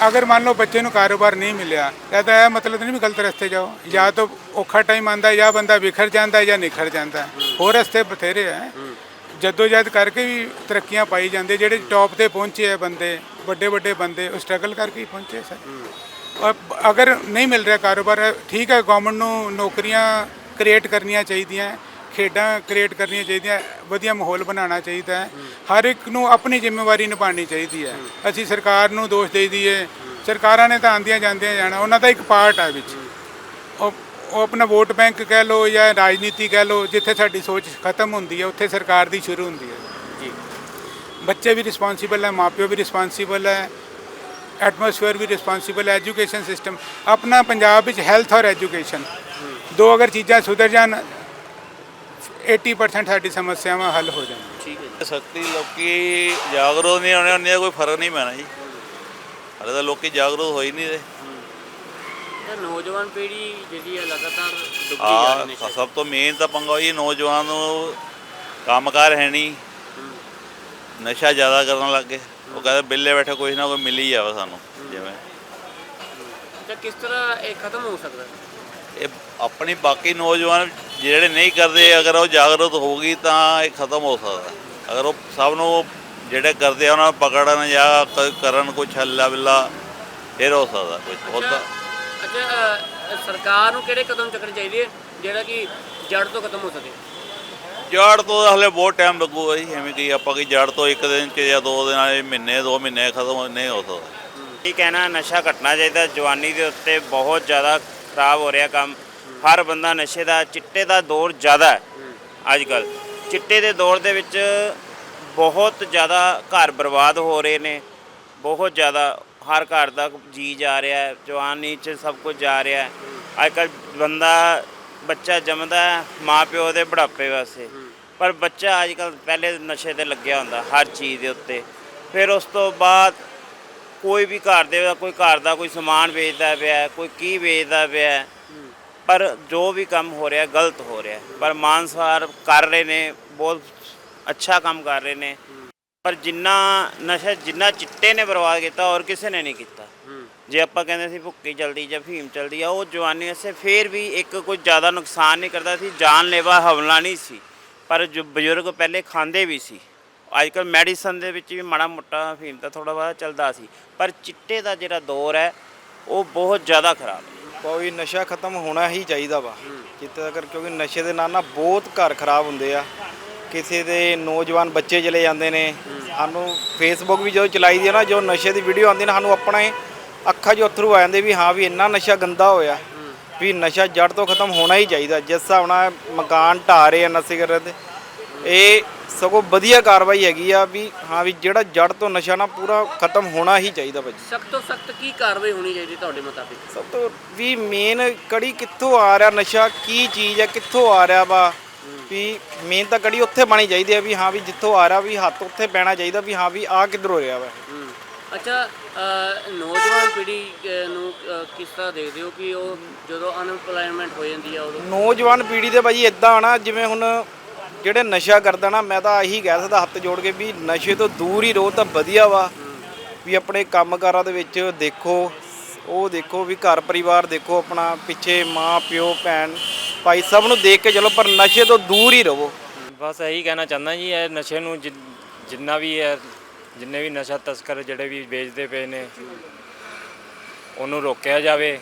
ਅਗਰ ਮੰਨ ਲਓ ਬੱਚੇ ਨੂੰ ਕਾਰੋਬਾਰ ਨਹੀਂ ਮਿਲਿਆ, ਤਾਂ ਇਹ ਮਤਲਬ ਨਹੀਂ ਵੀ ਗਲਤ ਰਸਤੇ ਜਾਓ। ਜਾਂ ਤਾਂ ਔਖਾ ਟਾਈਮ ਆਂਦਾ ਜਾਂ ਬੰਦਾ ਵਿਖਰ ਜਾਂਦਾ, ਜਾਂ ਨਿਖਰ ਜਾਂਦਾ। ਹੋਰ ਰਸਤੇ ਬਥੇਰੇ ਹੈ ਜਦ ਕਰਕੇ ਵੀ ਤਰੱਕੀਆਂ ਪਾਈ ਜਾਂਦੇ, ਜਿਹੜੇ ਟੌਪ ਤੇ ਪਹੁੰਚੇ ਆ ਬੰਦੇ, ਵੱਡੇ ਵੱਡੇ ਬੰਦੇ, ਉਹ ਸਟਰਗਲ ਕਰਕੇ ਹੀ ਪਹੁੰਚੇ ਸਰ। ਅਗਰ ਨਹੀਂ ਮਿਲ ਰਿਹਾ ਕਾਰੋਬਾਰ, ਠੀਕ ਹੈ ਗਵਰਨਮੈਂਟ ਨੂੰ ਨੌਕਰੀਆਂ ਕ੍ਰੀਏਟ ਕਰਨੀਆਂ ਚਾਹੀਦੀਆਂ। ਖੇਡਾਂ ਕ੍ਰੀਏਟ ਕਰਨੀਆਂ ਚਾਹੀਦੀਆਂ ਵਧੀਆ ਮਾਹੌਲ ਬਣਾਉਣਾ ਚਾਹੀਦਾ ਹੈ। ਹਰ ਇੱਕ ਨੂੰ ਆਪਣੀ ਜ਼ਿੰਮੇਵਾਰੀ ਨਿਭਾਉਣੀ ਚਾਹੀਦੀ ਹੈ। ਅਸੀਂ ਸਰਕਾਰ ਨੂੰ ਦੋਸ਼ ਦੇ ਦਈਏ ਸਰਕਾਰਾਂ ਨੇ ਤਾਂ ਆਂਦੀਆਂ ਜਾਂਦੀਆਂ ਜਾਣਾ ਉਹਨਾਂ ਦਾ ਇੱਕ ਪਾਰਟ ਹੈ ਵਿੱਚ। ਉਹ ਉਹ ਆਪਣਾ ਵੋਟ ਬੈਂਕ ਕਹਿ ਲਓ ਜਾਂ ਰਾਜਨੀਤੀ ਕਹਿ ਲਓ ਜਿੱਥੇ ਸਾਡੀ ਸੋਚ ਖਤਮ ਹੁੰਦੀ ਹੈ ਉੱਥੇ ਸਰਕਾਰ ਦੀ ਸ਼ੁਰੂ ਹੁੰਦੀ ਹੈ। ਜੀ। ਬੱਚੇ ਵੀ ਰਿਸਪੌਂਸੀਬਲ ਹੈ ਮਾਪਿਓ ਵੀ ਰਿਸਪੌਂਸੀਬਲ ਹੈ ਐਟਮੋਸਫੇਅਰ ਵੀ ਰਿਸਪੌਂਸੀਬਲ ਹੈ ਐਜੂਕੇਸ਼ਨ ਸਿਸਟਮ ਆਪਣਾ ਪੰਜਾਬ ਵਿੱਚ ਹੈਲਥ ਔਰ ਐਜੂਕੇਸ਼ਨ ਦੋ ਅਗਰ ਚੀਜ਼ਾਂ ਸੁਧਰ ਜਾਣ 80% ਸਾਡੀ ਸਮੱਸਿਆਵਾਂ ਹੱਲ ਹੋ ਜਾਣ। ਸਖਤੀ ਲੋਕੀ ਜਾਗਰੂਕ ਨਹੀਂ ਹੋਣੇ ਉਹਨੇ ਕੋਈ ਫ਼ਰਕ ਨਹੀਂ ਪੈਣਾ ਜੀ। ਹਲੇ ਤਾਂ ਲੋਕੀ ਜਾਗਰੂਕ ਹੋਈ ਨਹੀਂ ਰਹੇ। ਤਾਂ ਨੌਜਵਾਨ ਪੀੜ੍ਹੀ ਜਿਹੜੀ ਹੈ ਲਗਾਤਾਰ ਡੁੱਬਦੀ ਜਾ ਰਹੀ ਆ ਨਸ਼ੇ ਸਭ ਤੋਂ ਮੇਨ ਤਾਂ ਪੰਗਾ ਇਹ ਨੌਜਵਾਨ ਨੂੰ ਕੰਮਕਾਰ ਹੈ ਨਹੀਂ। ਨਸ਼ਾ ਜ਼ਿਆਦਾ ਕਰਨ ਲੱਗ ਗਏ। ਉਹ ਕਹਿੰਦੇ ਬਿੱਲੇ ਬੈਠੇ ਕੋਈ ਨਾ ਕੋਈ ਮਿਲ ਹੀ ਜਾਵੇ ਸਾਨੂੰ ਜਿਵੇਂ। ਤਾਂ ਕਿਸ ਤਰ੍ਹਾਂ ਇਹ ਖਤਮ ਹੋ ਸਕਦਾ? ਇਹ ਆਪਣੀ ਬਾਕੀ ਨੌਜਵਾਨ ਜਿਹੜੇ ਨਹੀਂ ਕਰਦੇ ਅਗਰ ਉਹ ਜਾਗਰੂਕ ਹੋਊਗੀ ਤਾਂ ਇਹ ਖਤਮ ਹੋ ਸਕਦਾ। ਅਗਰ ਉਹ ਸਭ ਨੂੰ ਜਿਹੜੇ ਕਰਦੇ ਆ ਉਹਨਾਂ ਨੂੰ ਪਕੜਨ ਜਾਂ ਕ- ਕਰਨ ਕੁਛ ਹੱਲਾ ਬਿੱਲਾ ਫਿਰ ਹੋ ਸਕਦਾ ਕੁਝ ਉਹਦਾ ਅੱਛਾ ਅ, ਸਰਕਾਰ ਨੂੰ ਕਿਹੜੇ ਕਦਮ ਚੱਕਣੇ ਚਾਹੀਦੇ ਹੈ ਜਿਹੜਾ ਕਿ ਜੜ ਤੋਂ ਖਤਮ ਹੋ ਸਕੇ? ਜੜ ਤੋਂ ਤਾਂ ਹਲੇ ਬਹੁਤ ਟਾਈਮ ਲੱਗੂਗਾ ਜੀ ਐਵੇਂ ਕੀ ਆਪਾਂ ਕੀ ਜੜ ਤੋਂ ਇੱਕ ਦਿਨ ਚ ਜਾਂ ਦੋ ਦਿਨਾਂ ਚ ਮਹੀਨੇ ਦੋ ਮਹੀਨੇ ਖਤਮ ਨਹੀਂ ਹੋ ਸਕਦਾ। ਕੀ ਕਹਿਣਾ ਨਸ਼ਾ ਘਟਣਾ ਚਾਹੀਦਾ ਜਵਾਨੀ ਦੇ ਉੱਤੇ ਬਹੁਤ ਜ਼ਿਆਦਾ ਖਰਾਬ ਹੋ ਰਿਹਾ ਕੰਮ। ਹਰ ਬੰਦਾ ਨਸ਼ੇ ਦਾ, ਚਿੱਟੇ ਦਾ ਦੌਰ ਜ਼ਿਆਦਾ ਹੈ ਅੱਜ ਕੱਲ ਚਿੱਟੇ ਦੇ ਦੌਰ ਦੇ ਵਿੱਚ ਬਹੁਤ ਜ਼ਿਆਦਾ ਘਰ ਬਰਬਾਦ ਹੋ ਰਹੇ ਨੇ। ਬਹੁਤ ਜ਼ਿਆਦਾ ਹਰ ਘਰ ਦਾ ਜੀ ਜਾ ਰਿਹਾ ਹੈ, ਜਵਾਨੀ 'ਚ ਸਭ ਕੁਝ ਜਾ ਰਿਹਾ ਹੈ। ਅੱਜ ਕੱਲ ਬੰਦਾ, ਬੱਚਾ ਜੰਮਦਾ ਹੈ ਮਾਂ ਪਿਓ ਦੇ ਬੁਢਾਪੇ ਵਾਸਤੇ। ਪਰ ਬੱਚਾ ਅੱਜ ਕੱਲ ਪਹਿਲੇ ਨਸ਼ੇ ਤੇ ਲੱਗਿਆ ਹੁੰਦਾ, ਹਰ ਚੀਜ਼ ਦੇ ਉੱਤੇ। ਫਿਰ ਉਸ ਤੋਂ ਬਾਅਦ ਕੋਈ ਵੀ ਘਰ ਦੇ, ਕੋਈ ਘਰ ਦਾ ਕੋਈ ਸਮਾਨ ਵੇਚਦਾ ਪਿਆ, ਕੋਈ ਕੀ ਵੇਚਦਾ ਪਿਆ। ਪਰ ਜੋ ਵੀ ਕੰਮ ਹੋ ਰਿਹਾ ਗਲਤ ਹੋ ਰਿਹਾ। ਪਰ ਮਾਨਸਾਰ ਕਰ ਰਹੇ ਨੇ ਬਹੁਤ ਅੱਛਾ ਕੰਮ ਕਰ ਰਹੇ ਨੇ। ਪਰ ਜਿੰਨਾ ਨਸ਼ਾ ਜਿੰਨਾ ਚਿੱਟੇ ਨੇ ਬਰਬਾਦ ਕੀਤਾ ਔਰ ਕਿਸੇ ਨੇ ਨਹੀਂ ਕੀਤਾ। ਜੇ ਆਪਾਂ ਕਹਿੰਦੇ ਸੀ ਭੁੱਕੀ ਚਲਦੀ ਜਾਂ ਫੀਮ ਚਲਦੀ ਆ ਉਹ ਜਵਾਨੀ ਵਾਸਤੇ ਫੇਰ ਵੀ ਇੱਕ ਕੋਈ ਜ਼ਿਆਦਾ ਨੁਕਸਾਨ ਨਹੀਂ ਕਰਦਾ ਸੀ। ਜਾਨਲੇਵਾ ਹਮਲਾ ਨਹੀਂ ਸੀ। ਪਰ ਜੋ ਬਜ਼ੁਰਗ ਪਹਿਲੇ ਖਾਂਦੇ ਵੀ ਸੀ। ਅੱਜ ਕੱਲ੍ਹ ਮੈਡੀਸਨ ਦੇ ਵਿੱਚ ਵੀ ਮਾੜਾ ਮੋਟਾ ਫੀਮ ਤਾਂ ਥੋੜਾ ਬਹੁਤਾ ਚੱਲਦਾ ਸੀ। ਪਰ ਚਿੱਟੇ ਦਾ ਜਿਹੜਾ ਦੌਰ ਹੈ ਉਹ ਬਹੁਤ ਜ਼ਿਆਦਾ ਖਰਾਬ ਹੈ। ਕੋਈ ਨਸ਼ਾ ਖਤਮ ਹੋਣਾ ਹੀ ਚਾਹੀਦਾ ਵਾ। ਜਿੱਥੇ ਤੱਕ ਕਿਉਂਕਿ ਨਸ਼ੇ ਦੇ ਨਾਲ ਨਾ ਬਹੁਤ ਘਰ ਖਰਾਬ ਹੁੰਦੇ ਆ। ਕਿਸੇ ਦੇ ਨੌਜਵਾਨ ਬੱਚੇ ਚਲੇ ਜਾਂਦੇ ਨੇ। ਸਾਨੂੰ ਫੇਸਬੁੱਕ ਵੀ ਜਦੋਂ ਚਲਾਈ ਦੀ ਆ ਨਾ ਜੋ ਨਸ਼ੇ ਦੀ ਵੀਡੀਓ ਆਉਂਦੀ ਨਾ, ਸਾਨੂੰ ਆਪਣਾ ਹੀ ਅੱਖਾਂ 'ਚ ਅਥਰੂ ਆ ਜਾਂਦੇ ਵੀ ਹਾਂ ਵੀ ਇੰਨਾ ਨਸ਼ਾ ਗੰਦਾ ਹੋਇਆ। ਵੀ ਨਸ਼ਾ ਜੜ ਤੋਂ ਖਤਮ ਹੋਣਾ ਹੀ ਚਾਹੀਦਾ। ਜਿਸ ਹਿਸਾਬ ਨਾਲ ਮਕਾਨ ਢਾਹ ਰਹੇ ਆ ਨਸ਼ੇ ਕਰਦੇ ਇਹ ਸਗੋਂ ਵਧੀਆ ਕਾਰਵਾਈ ਹੈਗੀ ਆ ਵੀ ਹਾਂ ਵੀ ਜਿਹੜਾ ਜੜ ਤੋਂ ਨਸ਼ਾ ਨਾ ਪੂਰਾ ਖਤਮ ਹੋਣਾ ਹੀ ਚਾਹੀਦਾ ਭਾਜੀ। ਸਖਤ ਤੋਂ ਸਖਤ ਕੀ ਕਾਰਵਾਈ ਹੋਣੀ ਚਾਹੀਦੀ ਤੁਹਾਡੇ ਮੁਤਾਬਿਕ? ਸਭ ਤੋਂ ਵੀ ਮੇਨ ਕੜੀ ਕਿੱਥੋਂ ਆ ਰਿਹਾ ਨਸ਼ਾ ਕੀ ਚੀਜ਼ ਹੈ ਕਿੱਥੋਂ ਆ ਰਿਹਾ ਵਾ? ਵੀ ਮੇਨ ਤਾਂ ਕੜੀ ਉੱਥੇ ਬਣੀ ਚਾਹੀਦੀ ਹੈ ਵੀ ਹਾਂ ਵੀ ਜਿੱਥੋਂ ਆ ਰਿਹਾ ਵੀ ਹੱਥ ਉੱਥੇ ਪੈਣਾ ਚਾਹੀਦਾ ਵੀ ਹਾਂ ਵੀ ਆ ਕਿੱਧਰੋਂ ਰਿਹਾ ਵਾ। ਅੱਛਾ ਅ, ਨੌਜਵਾਨ ਪੀੜ੍ਹੀ ਅ, ਨੂੰ ਅ, ਕਿਸ ਤਰ੍ਹਾਂ ਦੇਖਦੇ ਹੋ ਕਿ ਉਹ ਜਦੋਂ ਅਨਪਲਾਈਮੈਂਟ ਹੋ ਜਾਂਦੀ ਆ ਉਦੋਂ? ਨੌਜਵਾਨ ਪੀੜ੍ਹੀ ਦੇ ਭਾਜੀ ਇਦਾਂ ਆਣਾ ਜਿਵੇਂ ਹੁਣ ਜਿਹੜੇ ਨਸ਼ਾ ਕਰਦਾ ਨਾ ਮੈਂ ਤਾਂ ਇਹੀ ਕਹਿ ਸਕਦਾ ਹੱਥ ਜੋੜ ਕੇ ਵੀ ਨਸ਼ੇ ਤੋਂ ਦੂਰ ਹੀ ਰਹੋ ਤਾਂ ਵਧੀਆ ਵਾ। ਵੀ ਆਪਣੇ ਕੰਮਕਾਰਾਂ ਦੇ ਵਿੱਚ ਦੇਖੋ ਉਹ ਦੇਖੋ ਵੀ ਘਰ ਪਰਿਵਾਰ ਦੇਖੋ ਆਪਣਾ ਪਿੱਛੇ ਮਾਂ ਪਿਓ ਭੈਣ ਭਾਈ ਸਭ ਨੂੰ ਦੇਖ ਕੇ ਚਲੋ ਪਰ ਨਸ਼ੇ ਤੋਂ ਦੂਰ ਹੀ ਰਹੋ। ਬਸ ਇਹੀ ਕਹਿਣਾ ਚਾਹੁੰਦਾ ਜੀ ਇਹ ਨਸ਼ੇ ਨੂੰ ਜਿ- ਜਿੰਨਾ ਵੀ ਹੈ ਜਿੰਨੇ ਵੀ ਨਸ਼ਾ ਤਸਕਰ ਜਿਹੜੇ ਵੀ ਵੇਚਦੇ ਪਏ ਨੇ ਉਹਨੂੰ ਰੋਕਿਆ ਜਾਵੇ।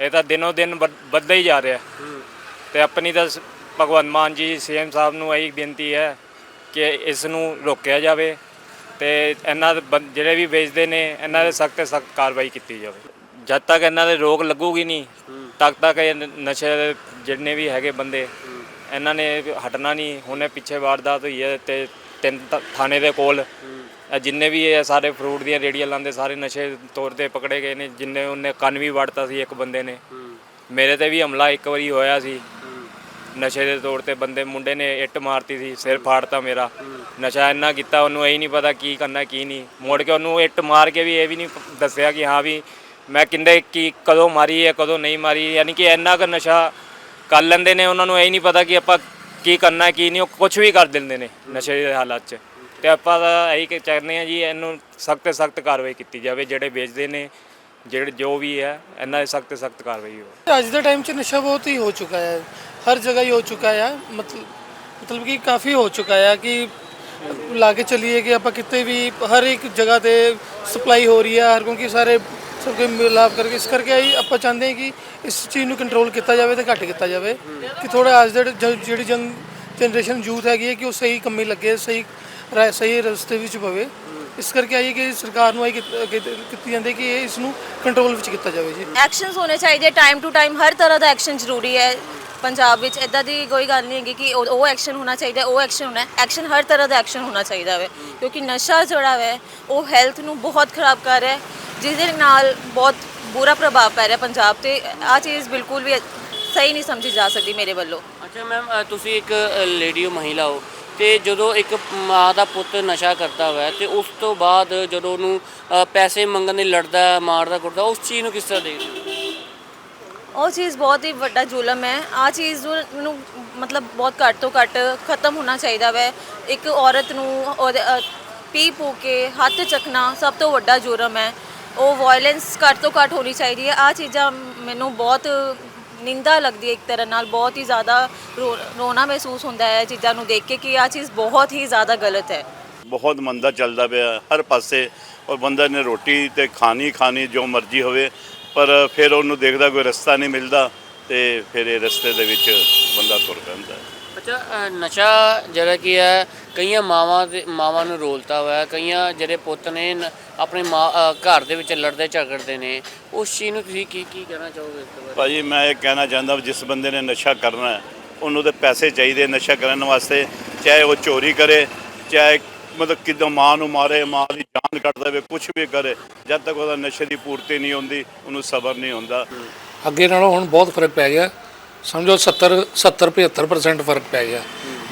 ਇਹ ਤਾਂ ਦਿਨੋ ਦਿਨ ਵੱਧ- ਵੱਧਦਾ ਹੀ ਜਾ ਰਿਹਾ। ਤੇ ਆਪਣੀ ਤਾਂ ਸ- ਭਗਵੰਤ ਮਾਨ ਜੀ, ਸੀਐਮ ਸਾਹਿਬ ਨੂੰ ਇਹੀ ਬੇਨਤੀ ਹੈ ਕਿ ਇਸ ਨੂੰ ਰੋਕਿਆ ਜਾਵੇ ਤੇ ਇਹਨਾਂ ਦੇ ਬੰ- ਜਿਹੜੇ ਵੀ ਵੇਚਦੇ ਨੇ, ਇਹਨਾਂ ਦੇ ਸਖਤ ਸਖਤ ਕਾਰਵਾਈ ਕੀਤੀ ਜਾਵੇ। ਜਦ ਤੱਕ ਇਹਨਾਂ ਦੇ ਰੋਕ ਲੱਗੂਗੀ ਨਹੀਂ, ਤਦ ਤੱਕ ਇਹ ਨ- ਨਸ਼ੇ ਦੇ ਜਿੰਨੇ ਵੀ ਹੈਗੇ ਬੰਦੇ, ਇਹਨਾਂ ਨੇ ਹਟਣਾ ਨਹੀਂ। ਹੁਣੇ ਪਿੱਛੇ ਵਾਰਦਾਤ ਹੋਈ ਹੈ ਤੇ ਤਿੰਨ th- ਥਾਣੇ ਦੇ ਕੋਲ। ਇਹ ਜਿੰਨੇ ਵੀ ਇਹ ਸਾਰੇ ਫਰੂਟ ਦੀਆਂ ਰੇੜੀਆਂ ਲਾਉਂਦੇ, ਸਾਰੇ ਨਸ਼ੇ ਤੌਰ ਤੇ ਪਕੜੇ ਗਏ ਨੇ, ਜਿੰਨੇ ਉਹਨੇ ਕੰਨ ਵੀ ਵੜਤਾ ਸੀ ਇੱਕ ਬੰਦੇ ਨੇ। ਮੇਰੇ ਤੇ ਵੀ ਹਮਲਾ ਇੱਕ ਵਾਰੀ ਹੋਇਆ ਸੀ। ਨਸ਼ੇ ਦੇ ਤੌਰ ਤੇ ਬੰਦੇ ਮੁੰਡੇ ਨੇ ਇੱਟ ਮਾਰਤੀ ਸੀ, ਸਿਰ ਫਾੜਤਾ ਮੇਰਾ। ਨਸ਼ਾ ਇੰਨਾ ਕੀਤਾ, ਉਹਨੂੰ ਇਹ ਨਹੀਂ ਪਤਾ ਕੀ ਕਰਨਾ, ਕੀ ਨਹੀਂ। ਮੋੜ ਕੇ ਉਹਨੂੰ ਇੱਟ ਮਾਰ ਕੇ ਵੀ ਇਹ ਵੀ ਨਹੀਂ ਦੱਸਿਆ ਕਿ ਹਾਂ ਵੀ ਮੈਂ ਕਿੰਦੇ ਕੀ ਕਦੋਂ ਮਾਰੀ ਹੈ, ਕਦੋਂ ਨਹੀਂ ਮਾਰੀ। ਯਾਨੀ ਕਿ ਇੰਨਾ ਕੁ ਨਸ਼ਾ ਕਰ ਲੈਂਦੇ ਨੇ, ਉਹਨਾਂ ਨੂੰ ਇਹ ਨਹੀਂ ਪਤਾ ਕਿ ਆਪਾਂ ਕੀ ਕਰਨਾ ਕੀ ਨਹੀਂ। ਉਹ ਕੁਝ ਵੀ ਕਰ ਦਿੰਦੇ ਨੇ ਨਸ਼ੇ ਦੇ ਹਾਲਾਤ 'ਚ। ਤੇ ਆਪਾਂ ਤਾਂ ਇਹੀ ਕਿ ਚਾਹੁੰਦੇ ਆ ਜੀ, ਇਹਨੂੰ ਸਖਤ ਸਖਤ ਕਾਰਵਾਈ ਕੀਤੀ ਜਾਵੇ। ਜਿਹੜੇ ਵੇਚਦੇ ਨੇ, ਜਿਹੜੇ ਜੋ ਵੀ ਹੈ, ਇਹਨਾਂ ਦੀ ਸਖਤ ਸਖਤ ਕਾਰਵਾਈ ਹੋ ਅੱਜ ਦੇ ਟਾਈਮ 'ਚ ਨਸ਼ਾ ਬਹੁਤ ਹੀ ਹੋ ਚੁੱਕਾ ਹੈ। ਹਰ ਜਗ੍ਹਾ ਹੀ ਹੋ ਚੁੱਕਾ ਹੈ ਮਤਲਬ ਮਤਲਬ ਕਿ ਕਾਫੀ ਹੋ ਚੁੱਕਾ ਹੈ ਕਿ ਲਾ ਕੇ ਚੱਲੀਏ ਕਿ ਆਪਾਂ ਕਿਤੇ ਵੀ ਹਰ ਇੱਕ ਜਗ੍ਹਾ ਤੇ ਸਪਲਾਈ ਹੋ ਰਹੀ ਹੈ ਹਰ ਕਿਉਂਕਿ ਸਾਰੇ ਸਭ ਕੋਈ ਮਿਲਾਪ ਕਰਕੇ, ਇਸ ਕਰਕੇ ਆਈ ਆਪਾਂ ਚਾਹੁੰਦੇ ਹਾਂ ਕਿ ਇਸ ਚੀਜ਼ ਨੂੰ ਕੰਟਰੋਲ ਕੀਤਾ ਜਾਵੇ ਤੇ ਘੱਟ ਕੀਤਾ ਜਾਵੇ। ਕਿ ਥੋੜਾ ਅੱਜ ਦੇ ਜ- ਜਿਹੜੀ ਜੰਗ ਜਨਰੇਸ਼ਨ ਯੂਥ ਹੈਗੀ ਹੈ ਕਿ ਉਹ ਸਹੀ ਕੰਮੀ ਲੱਗੇ, ਸਹੀ ਰਾ- ਸਹੀ ਰਸਤੇ ਵਿੱਚ ਪਵੇ। ਇਸ ਕਰਕੇ ਆਈ ਕਿ ਸਰਕਾਰ ਨੂੰ ਆਈ ਕੀਤੀ ਜਾਂਦੀ ਹੈ ਕਿ ਇਹ ਇਸ ਨੂੰ ਕੰਟਰੋਲ ਵਿੱਚ ਕੀਤਾ ਜਾਵੇ ਜੀ। ਐਕਸ਼ਨਸ ਹੋਣੇ ਚਾਹੀਦੇ ਟਾਈਮ ਟੂ ਟਾਈਮ ਹਰ ਤਰ੍ਹਾਂ ਦਾ ਐਕਸ਼ਨ ਜ਼ਰੂਰੀ ਹੈ। ਪੰਜਾਬ ਵਿੱਚ ਇਦਾਂ ਦੀ ਕੋਈ ਗੱਲ ਨਹੀਂ ਹੈਗੀ ਕਿ ਉਹ ਉਹ ਐਕਸ਼ਨ ਹੋਣਾ ਚਾਹੀਦਾ ਉਹ ਐਕਸ਼ਨ ਹੋਣਾ ਐਕਸ਼ਨ ਹਰ ਤਰ੍ਹਾਂ ਦਾ ਐਕਸ਼ਨ ਹੋਣਾ ਚਾਹੀਦਾ ਹੈ ਕਿਉਂਕਿ ਨਸ਼ਾ ਜਿਹੜਾ ਹੈ ਉਹ ਹੈਲਥ ਨੂੰ ਬਹੁਤ ਖਰਾਬ ਕਰ ਰਿਹਾ ਹੈ ਜਿਸ ਦੇ ਨਾਲ ਬਹੁਤ ਬੁਰਾ ਪ੍ਰਭਾਵ ਪੈ ਰਿਹਾ ਪੰਜਾਬ ਤੇ। ਆ ਚੀਜ਼ ਬਿਲਕੁਲ ਵੀ ਸਹੀ ਨਹੀਂ ਸਮਝੀ ਜਾ ਸਕਦੀ ਮੇਰੇ ਵੱਲੋਂ। ਅੱਛਾ ਮੈਮ ਤੁਸੀਂ ਇੱਕ ਲੇਡੀ ਹੋ ਮਹਿਲਾ ਹੋ ਤੇ ਜਦੋਂ ਇੱਕ ਮਾਂ ਦਾ ਪੁੱਤ ਨਸ਼ਾ ਕਰਦਾ ਹੋਇਆ ਤੇ ਉਸ ਤੋਂ ਬਾਅਦ ਜਦੋਂ ਉਹਨੂੰ ਅ, ਪੈਸੇ ਮੰਗਣ ਲਈ ਲੜਦਾ ਮਾਰਦਾ ਕੁੱਟਦਾ ਉਸ ਚੀਜ਼ ਨੂੰ ਕਿਸ ਤਰ੍ਹਾਂ ਦੇਖਦੇ ਹੋ? ਉਹ ਚੀਜ਼ ਬਹੁਤ ਹੀ ਵੱਡਾ ਜ਼ੁਲਮ ਹੈ। ਆ ਚੀਜ਼ ਨੂੰ ਨੂੰ ਮਤਲਬ ਬਹੁਤ ਘੱਟ ਤੋਂ ਘੱਟ ਖਤਮ ਹੋਣਾ ਚਾਹੀਦਾ ਵੈ। ਇੱਕ ਔਰਤ ਨੂੰ ਉਹਦੇ, ਅ, ਪੀ ਪੂ ਕੇ ਹੱਥ ਚੱਕਣਾ ਸਭ ਤੋਂ ਵੱਡਾ ਜੁਰਮ ਹੈ। ਉਹ ਵਾਇਲੈਂਸ ਘੱਟ ਤੋਂ ਘੱਟ ਹੋਣੀ ਚਾਹੀਦੀ ਹੈ। ਆ ਚੀਜ਼ਾਂ ਮੈਨੂੰ ਬਹੁਤ ਨਿੰਦਾ ਲੱਗਦੀ ਹੈ ਇੱਕ ਤਰ੍ਹਾਂ ਨਾਲ। ਬਹੁਤ ਹੀ ਜ਼ਿਆਦਾ ਰੋ- ਰੋਣਾ ਮਹਿਸੂਸ ਹੁੰਦਾ ਹੈ ਇਹ ਚੀਜ਼ਾਂ ਨੂੰ ਦੇਖ ਕੇ ਕਿ ਆ ਚੀਜ਼ ਬਹੁਤ ਹੀ ਜ਼ਿਆਦਾ ਗਲਤ ਹੈ। ਬਹੁਤ ਮੰਦਾ ਚੱਲਦਾ ਪਿਆ ਹਰ ਪਾਸੇ। ਔਰ ਬੰਦੇ ਨੇ ਰੋਟੀ ਤੇ ਖਾਣੀ ਖਾਣੀ ਜੋ ਮਰਜ਼ੀ ਹੋਵੇ ਪਰ ਫਿਰ ਉਹਨੂੰ ਦੇਖਦਾ ਕੋਈ ਰਸਤਾ ਨਹੀਂ ਮਿਲਦਾ ਤੇ ਫਿਰ ਇਹ ਰਸਤੇ ਦੇ ਵਿੱਚ ਬੰਦਾ ਤੁਰ ਪੈਂਦਾ ਹੈ। ਅੱਛਾ ਨਸ਼ਾ ਜਿਹੜਾ ਕੀ ਹੈ ਕਈਆਂ ਮਾਵਾਂ ਦੇ ਮਾਵਾਂ ਨੂੰ ਰੋਲਤਾ ਹੋਇਆ ਕਈਆਂ ਜਿਹੜੇ ਪੁੱਤ ਨੇ ਨ- ਆਪਣੇ ਮਾਂ ਅ, ਘਰ ਦੇ ਵਿੱਚ ਲੜਦੇ ਝਗੜਦੇ ਨੇ ਉਸ ਚੀਜ਼ ਨੂੰ ਤੁਸੀਂ ਕੀ ਕੀ ਕਹਿਣਾ ਚਾਹੋਗੇ ਇਸ ਬਾਰੇ? ਭਾਜੀ ਮੈਂ ਇਹ ਕਹਿਣਾ ਚਾਹੁੰਦਾ ਵੀ ਜਿਸ ਬੰਦੇ ਨੇ ਨਸ਼ਾ ਕਰਨਾ ਹੈ ਉਹਨੂੰ ਤੇ ਪੈਸੇ ਚਾਹੀਦੇ ਨਸ਼ਾ ਕਰਨ ਵਾਸਤੇ ਚਾਹੇ ਉਹ ਚੋਰੀ ਕਰੇ ਚਾਹੇ ਮਤਲਬ ਕਿਦੋਂ ਮਾਂ ਨੂੰ ਮਾਰੇ ਮਾਂ ਦੀ ਜਾਨ ਕੱਢ ਦੇਵੇ ਕੁਝ ਵੀ ਕਰੇ ਜਦ ਤੱਕ ਉਹਦਾ ਨਸ਼ੇ ਦੀ ਪੂਰਤੀ ਨਹੀਂ ਹੁੰਦੀ ਉਹਨੂੰ ਸਬਰ ਨਹੀਂ ਹੁੰਦਾ। ਅੱਗੇ ਨਾਲੋਂ ਹੁਣ ਬਹੁਤ ਫ਼ਰਕ ਪੈ ਗਿਆ। ਸਮਝੋ 70 70 75% ਫ਼ਰਕ ਪੈ ਗਿਆ।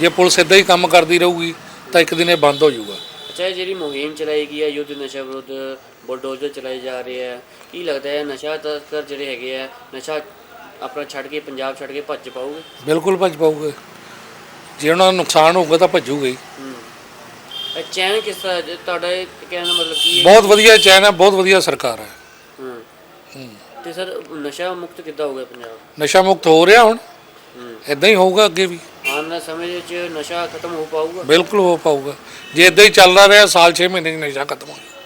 ਜੇ ਪੁਲਿਸ ਇਦਾਂ ਹੀ ਕੰਮ ਕਰਦੀ ਰਹੂਗੀ ਤਾਂ ਇੱਕ ਦਿਨ ਇਹ ਬੰਦ ਹੋ ਜਾਊਗਾ। ਅੱਛਾ ਇਹ ਜਿਹੜੀ ਮੁਹਿੰਮ ਚਲਾਈ ਗਈ ਹੈ ਯੁੱਧ ਨਸ਼ਾ ਵਿਰੁੱਧ ਬੁਲਡੋਜ਼ਰ ਚਲਾਏ ਜਾ ਰਹੇ ਹੈ ਕੀ ਲੱਗਦਾ ਹੈ ਨਸ਼ਾ ਤਸਕਰ ਜਿਹੜੇ ਹੈਗੇ ਆ ਨਸ਼ਾ ਆਪਣਾ ਛੱਡ ਕੇ ਪੰਜਾਬ ਛੱਡ ਕੇ ਭੱਜ ਪਾਉਗੇ ਬਿਲਕੁਲ ਭੱਜ ਪਾਊਗੇ। ਜੇ ਉਹਨਾਂ ਨੂੰ ਨੁਕਸਾਨ ਹੋਊਗਾ ਤਾਂ ਭੱਜੂਗਾ ਹੀ। ਚੈਨ ਕਿਸ ਤਰ੍ਹਾਂ ਜੇ ਤੁਹਾਡਾ ਇਹ ਕਹਿਣ ਦਾ ਮਤਲਬ ਕੀ ਹੈ? ਬਹੁਤ ਵਧੀਆ ਚੈਨ ਹੈ ਬਹੁਤ ਵਧੀਆ ਸਰਕਾਰ ਹੈ। ਹੂੰ। ਤੇ ਸਰ ਨਸ਼ਾ ਮੁਕਤ ਕਿੱਦਾਂ ਹੋ ਗਿਆ ਪੰਜਾਬ? ਨਸ਼ਾ ਮੁਕਤ ਹੋ ਰਿਹਾ ਹੁਣ। ਇਦਾਂ ਹੀ ਹੋਊਗਾ ਅੱਗੇ ਵੀ। ਆਉਣ ਵਾਲੇ ਸਮੇਂ ਵਿੱਚ ਨਸ਼ਾ ਖਤਮ ਹੋ ਪਾਊਗਾ? ਬਿਲਕੁਲ ਹੋ ਪਾਊਗਾ। ਜੇ ਇਦਾਂ ਹੀ ਚੱਲਦਾ ਰਿਹਾ ਸਾਲ 6 ਮਹੀਨੇ 'ਚ ਨਸ਼ਾ ਖਤਮ ਹੋ ਜਾਊਗਾ